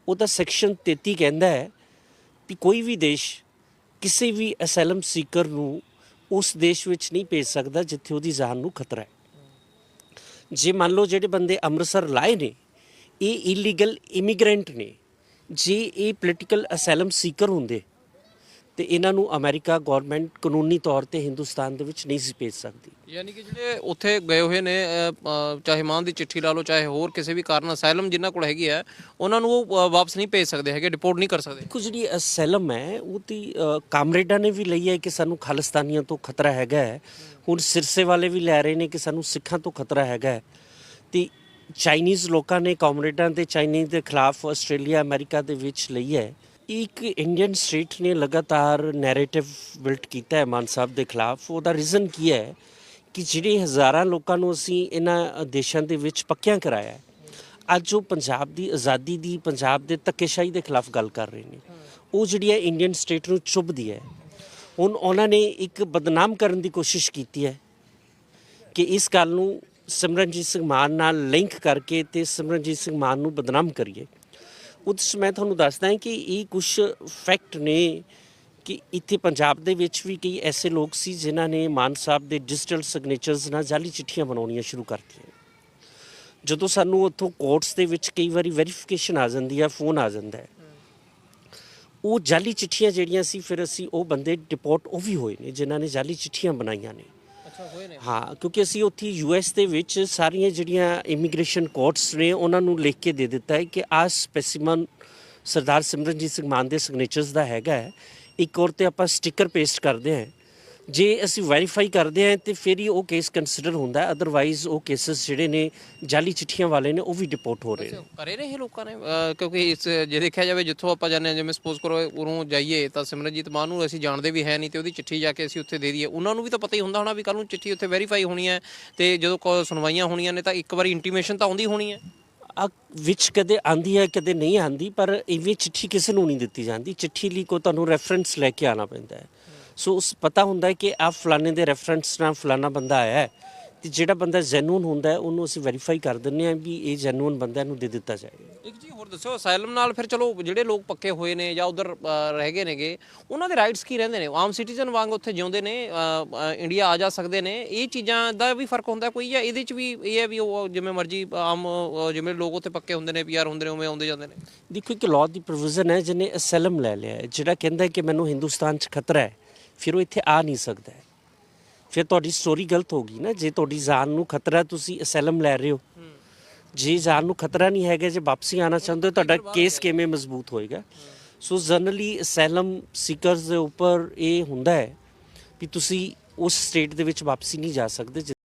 ਉਹਦਾ ਸੈਕਸ਼ਨ 33 ਕਹਿੰਦਾ ਹੈ ਕਿ ਕੋਈ ਵੀ ਦੇਸ਼ ਕਿਸੇ ਵੀ ਅਸੈਲਮ ਸੀਕਰ ਨੂੰ ਉਸ ਦੇਸ਼ ਵਿੱਚ ਨਹੀਂ ਭੇਜ ਸਕਦਾ ਜਿੱਥੇ ਉਹਦੀ ਜਾਨ ਨੂੰ ਖਤਰਾ ਹੈ। ਜੇ ਮੰਨ ਲਓ ਜਿਹੜੇ ਬੰਦੇ ਅੰਮ੍ਰਿਤਸਰ ਲਾਏ ਨੇ ਇਹ ਇਲੀਗਲ ਇਮੀਗ੍ਰੈਂਟ ਨੇ। ਜੇ ਇਹ ਪੋਲੀਟੀਕਲ ਅਸੈਲਮ ਸੀਕਰ ਹੁੰਦੇ ਤੇ ਇਹਨਾਂ ਨੂੰ ਅਮਰੀਕਾ ਗਵਰਨਮੈਂਟ ਕਾਨੂੰਨੀ ਤੌਰ ਤੇ ਹਿੰਦੁਸਤਾਨ ਦੇ ਵਿੱਚ ਨਹੀਂ ਸੀ ਭੇਜ ਸਕਦੀ। ਯਾਨੀ ਕਿ ਜਿਹੜੇ ਉੱਥੇ ਗਏ ਹੋਏ ਨੇ ਚਾਹੇ ਮਾਨ ਦੀ ਚਿੱਠੀ ਲਾ ਲਓ ਚਾਹੇ ਹੋਰ ਕਿਸੇ ਵੀ ਕਾਰਨ ਅਸਾਈਲਮ ਜਿਨ੍ਹਾਂ ਕੋਲ ਹੈਗੀ ਹੈ ਉਹਨਾਂ ਨੂੰ ਉਹ ਵਾਪਸ ਨਹੀਂ ਭੇਜ ਸਕਦੇ ਹੈਗੇ ਡਿਪੋਰਟ ਨਹੀਂ ਕਰ ਸਕਦੇ। ਦੇਖੋ ਜਿਹੜੀ ਅਸੈਲਮ ਹੈ ਉਹ ਅ, ਕਾਮਰੇਡਾਂ ਨੇ ਵੀ ਲਈ ਹੈ ਕਿ ਸਾਨੂੰ ਖਾਲਿਸਤਾਨੀਆਂ ਤੋਂ ਖਤਰਾ ਹੈਗਾ ਹੁਣ ਸਿਰਸੇ ਵਾਲੇ ਵੀ ਲੈ ਰਹੇ ਨੇ ਕਿ ਸਾਨੂੰ ਸਿੱਖਾਂ ਤੋਂ ਖਤਰਾ ਹੈਗਾ ਤੇ ਚਾਈਨੀਜ਼ ਲੋਕਾਂ ਨੇ ਕਾਮਰੇਡਾਂ ਤੇ ਚਾਈਨੀਜ਼ ਦੇ ਖਿਲਾਫ ਆਸਟ੍ਰੇਲੀਆ, ਅਮਰੀਕਾ ਦੇ ਵਿੱਚ ਲਈ ਹੈ। ਇੱਕ ਇੰਡੀਅਨ ਸਟੇਟ ਨੇ ਲਗਾਤਾਰ ਨੈਰੇਟਿਵ ਬਿਲਟ ਕੀਤਾ ਹੈ ਮਾਨ ਸਾਹਿਬ ਦੇ ਖਿਲਾਫ। ਉਹਦਾ ਰੀਜ਼ਨ ਕੀ ਹੈ ਕਿ ਜਿਹੜੇ ਹਜ਼ਾਰਾਂ ਲੋਕਾਂ ਨੂੰ ਅਸੀਂ ਇਹਨਾਂ ਦੇਸ਼ਾਂ ਦੇ ਵਿੱਚ ਪੱਕਿਆਂ ਕਰਾਇਆ ਅੱਜ ਉਹ ਪੰਜਾਬ ਦੀ ਆਜ਼ਾਦੀ ਦੀ, ਪੰਜਾਬ ਦੇ ਧੱਕੇਸ਼ਾਹੀ ਦੇ ਖਿਲਾਫ ਗੱਲ ਕਰ ਰਹੇ ਨੇ। ਉਹ ਜਿਹੜੀ ਹੈ ਇੰਡੀਅਨ ਸਟੇਟ ਨੂੰ ਚੁੱਭਦੀ ਹੈ। ਹੁਣ ਉਹਨਾਂ ਨੇ ਇੱਕ ਬਦਨਾਮ ਕਰਨ ਦੀ ਕੋਸ਼ਿਸ਼ ਕੀਤੀ ਹੈ ਕਿ ਇਸ ਗੱਲ ਨੂੰ ਸਿਮਰਨਜੀਤ ਸਿੰਘ ਮਾਨ ਨਾਲ ਲਿੰਕ ਕਰਕੇ ਤੇ ਸਿਮਰਨਜੀਤ ਸਿੰਘ ਮਾਨ ਨੂੰ ਬਦਨਾਮ ਕਰੀਏ। ਉਸ ਮੈਂ ਤੁਹਾਨੂੰ ਦੱਸਦਾ ਹਾਂ ਕਿ ਇਹ ਕੁਝ ਫੈਕਟ ਨੇ ਕਿ ਇੱਥੇ ਪੰਜਾਬ ਦੇ ਵਿੱਚ ਵੀ ਕਈ ਐਸੇ ਲੋਕ ਸੀ ਜਿਨ੍ਹਾਂ ਨੇ ਮਾਨ ਸਾਹਿਬ ਦੇ ਡਿਜੀਟਲ ਸਿਗਨੇਚਰਸ ਨਾਲ ਜਾਲੀ ਚਿੱਠੀਆਂ ਬਣਾਉਣੀਆਂ ਸ਼ੁਰੂ ਕਰਤੀਆਂ ਜਦੋਂ ਸਾਨੂੰ ਉੱਥੋਂ ਕੋਰਟਸ ਦੇ ਵਿੱਚ ਕਈ ਵਾਰੀ ਵੈਰੀਫਿਕੇਸ਼ਨ ਆ ਜਾਂਦੀ ਆ ਫੋਨ ਆ ਜਾਂਦਾ ਹੈ। ਉਹ ਜਾਲੀ ਚਿੱਠੀਆਂ ਜਿਹੜੀਆਂ ਸੀ, ਫਿਰ ਅਸੀਂ ਉਹ ਬੰਦੇ ਡਿਪੋਰਟ ਉਹ ਵੀ ਹੋਏ ਨੇ ਜਿਨ੍ਹਾਂ ਨੇ ਜਾਲੀ ਚਿੱਠੀਆਂ ਬਣਾਈਆਂ ਨੇ। ਅੱਛਾ, ਹੋਏ ਨੇ। ਹਾਂ, ਕਿਉਂਕਿ ਅਸੀਂ ਉੱਥੇ ਯੂਐਸ ਦੇ ਵਿੱਚ ਸਾਰੀਆਂ ਜਿਹੜੀਆਂ ਇਮੀਗ੍ਰੇਸ਼ਨ ਕੋਰਟਸ ਨੇ, ਉਹਨਾਂ ਨੂੰ ਲਿਖ ਕੇ ਦੇ ਦਿੱਤਾ ਹੈ ਕਿ ਆਹ ਸਪੈਸੀਮਨ ਸਰਦਾਰ ਸਿਮਰਨਜੀਤ ਸਿੰਘ ਮਾਨ ਦੇ ਸਿਗਨੇਚਰਸ ਦਾ ਹੈਗਾ ਹੈ। ਇੱਕ ਔਰ ਤੇ ਆਪਾਂ ਸਟicker ਪੇਸਟ ਕਰਦੇ ਹਾਂ। ਜੇ ਅਸੀਂ ਵੈਰੀਫਾਈ ਕਰਦੇ ਹਾਂ ਤੇ ਫਿਰ ਹੀ ਉਹ ਕੇਸ ਕੰਸੀਡਰ ਹੁੰਦਾ ਅਦਰਵਾਈਜ਼ ਉਹ ਕੇਸਸ ਜਿਹੜੇ ਨੇ ਜਾਲੀ ਚਿੱਠੀਆਂ ਵਾਲੇ ਨੇ ਉਹ ਵੀ ਡਿਪੋਰਟ ਹੋ ਰਹੇ ਨੇ। ਕਰੇ ਇਹ ਲੋਕਾਂ ਨੇ? ਕਿਉਂਕਿ ਇਸ ਜੇ ਦੇਖਿਆ ਜਾਵੇ ਜਿੱਥੋਂ ਆਪਾਂ ਜਾਂਦੇ ਹਾਂ ਜਿਵੇਂ ਸਪੋਜ਼ ਕਰੋ ਉਰੋਂ ਜਾਈਏ ਤਾਂ ਸਿਮਰਨਜੀਤ ਮਾਨ ਨੂੰ ਅਸੀਂ ਜਾਣਦੇ ਵੀ ਹੈ ਨਹੀਂ ਤੇ ਉਹਦੀ ਚਿੱਠੀ ਜਾ ਕੇ ਅਸੀਂ ਉੱਥੇ ਦੇ ਦਈਏ। ਉਹਨਾਂ ਨੂੰ ਵੀ ਤਾਂ ਪਤਾ ਹੀ ਹੁੰਦਾ ਹੋਣਾ ਵੀ ਕੱਲ ਨੂੰ ਚਿੱਠੀ ਉੱਥੇ ਵੈਰੀਫਾਈ ਹੋਣੀ ਹੈ ਤੇ ਜਦੋਂ ਸੁਣਵਾਈਆਂ ਹੋਣੀਆਂ ਨੇ ਤਾਂ ਇੱਕ ਵਾਰੀ ਇੰਟੀਮੇਸ਼ਨ ਤਾਂ ਆਉਂਦੀ ਹੋਣੀ ਹੈ। ਆ ਵਿੱਚ ਕਦੇ ਆਂਦੀ ਹੈ ਕਦੇ ਨਹੀਂ ਆਂਦੀ ਪਰ ਇਵੇਂ ਚਿੱਠੀ ਕਿਸੇ ਨੂੰ ਨਹੀਂ ਦਿੱਤੀ ਜਾਂਦੀ। ਚਿੱਠੀ ਲਈ ਕੋ ਤੁਹਾਨੂੰ ਰੈਫਰੈਂਸ ਲੈ ਕੇ ਆਣਾ ਪੈਂਦਾ ਹੈ। ਸੋ ਉਸ ਪਤਾ ਹੁੰਦਾ ਹੈ ਕਿ ਆ ਫਲਾਣੇ ਦੇ ਰੈਫਰੈਂਸ ਨਾਲ ਫਲਾਣਾ ਬੰਦਾ ਆਇਆ ਹੈ ਤੇ ਜਿਹੜਾ ਬੰਦਾ ਜੈਨੂਨ ਹੁੰਦਾ ਹੈ ਉਹਨੂੰ ਅਸੀਂ ਵੈਰੀਫਾਈ ਕਰ ਦਿੰਦੇ ਹਾਂ ਵੀ ਇਹ ਜੈਨੂਨ ਬੰਦਾ ਨੂੰ ਦੇ ਦਿੱਤਾ ਜਾਏਗਾ। ਇੱਕ ਜੀ ਹੋਰ ਦੱਸੋ ਅਸਾਈਲਮ ਨਾਲ ਫਿਰ ਚਲੋ ਜਿਹੜੇ ਲੋਕ ਪੱਕੇ ਹੋਏ ਨੇ ਜਾਂ ਉਧਰ ਰਹਿ ਗਏ ਨੇਗੇ ਉਹਨਾਂ ਦੇ ਰਾਈਟਸ ਕੀ ਰਹਿੰਦੇ ਨੇ? ਆਮ ਸਿਟੀਜ਼ਨ ਵਾਂਗ ਉੱਥੇ ਜਿਉਂਦੇ ਨੇ ਇੰਡੀਆ ਆ ਜਾ ਸਕਦੇ ਨੇ। ਇਹ ਚੀਜ਼ਾਂ ਦਾ ਵੀ ਫ਼ਰਕ ਹੁੰਦਾ ਕੋਈ ਜਾਂ ਇਹਦੇ ਚ ਵੀ ਇਹ ਹੈ ਵੀ ਉਹ ਜਿਵੇਂ ਮਰਜ਼ੀ ਆਮ ਜਿਵੇਂ ਲੋਕ ਉੱਥੇ ਪੱਕੇ ਹੁੰਦੇ ਨੇ ਪੀਆਰ ਹੁੰਦੇ ਨੇ ਉਵੇਂ ਆਉਂਦੇ ਜਾਂਦੇ ਨੇ। ਦੇਖੋ ਇੱਕ ਲਾਅ ਦੀ ਪ੍ਰੋਵੀਜ਼ਨ ਹੈ ਜਿਹਨੇ ਅਸੈਲਮ ਲੈ ਲਿਆ ਹੈ ਜਿਹੜਾ ਕਹਿੰਦਾ ਕਿ ਮੈਨੂੰ ਹਿੰਦੁਸਤਾਨ 'ਚ ਖਤਰਾ ਹੈ। ਫਿਰ ਉਹ ਇੱਥੇ ਆ ਨਹੀਂ ਸਕਦਾ ਹੈ। ਫਿਰ ਤੁਹਾਡੀ ਸਟੋਰੀ ਗਲਤ ਹੋਗੀ ਨਾ ਜੇ ਤੁਹਾਡੀ ਜਾਨ ਨੂੰ ਖਤਰਾ ਹੈ, ਤੁਸੀਂ ਅਸੈਲਮ ਲੈ ਰਹੇ ਹੋ। ਜੇ ਜਾਨ ਨੂੰ ਖਤਰਾ ਨਹੀਂ ਹੈਗਾ ਜੇ ਵਾਪਸੀ ਆਣਾ ਚਾਹੁੰਦੇ ਹੋ ਤੁਹਾਡਾ ਕੇਸ ਕਿਵੇਂ ਮਜ਼ਬੂਤ ਹੋਏਗਾ? ਸੋ ਜਨਰਲੀ ਅਸੈਲਮ ਸੀਕਰਸ ਦੇ ਉੱਪਰ ਇਹ ਹੁੰਦਾ ਹੈ ਵੀ ਤੁਸੀਂ ਉਸ ਸਟੇਟ ਦੇ ਵਿੱਚ ਵਾਪਸੀ ਨਹੀਂ ਜਾ ਸਕਦੇ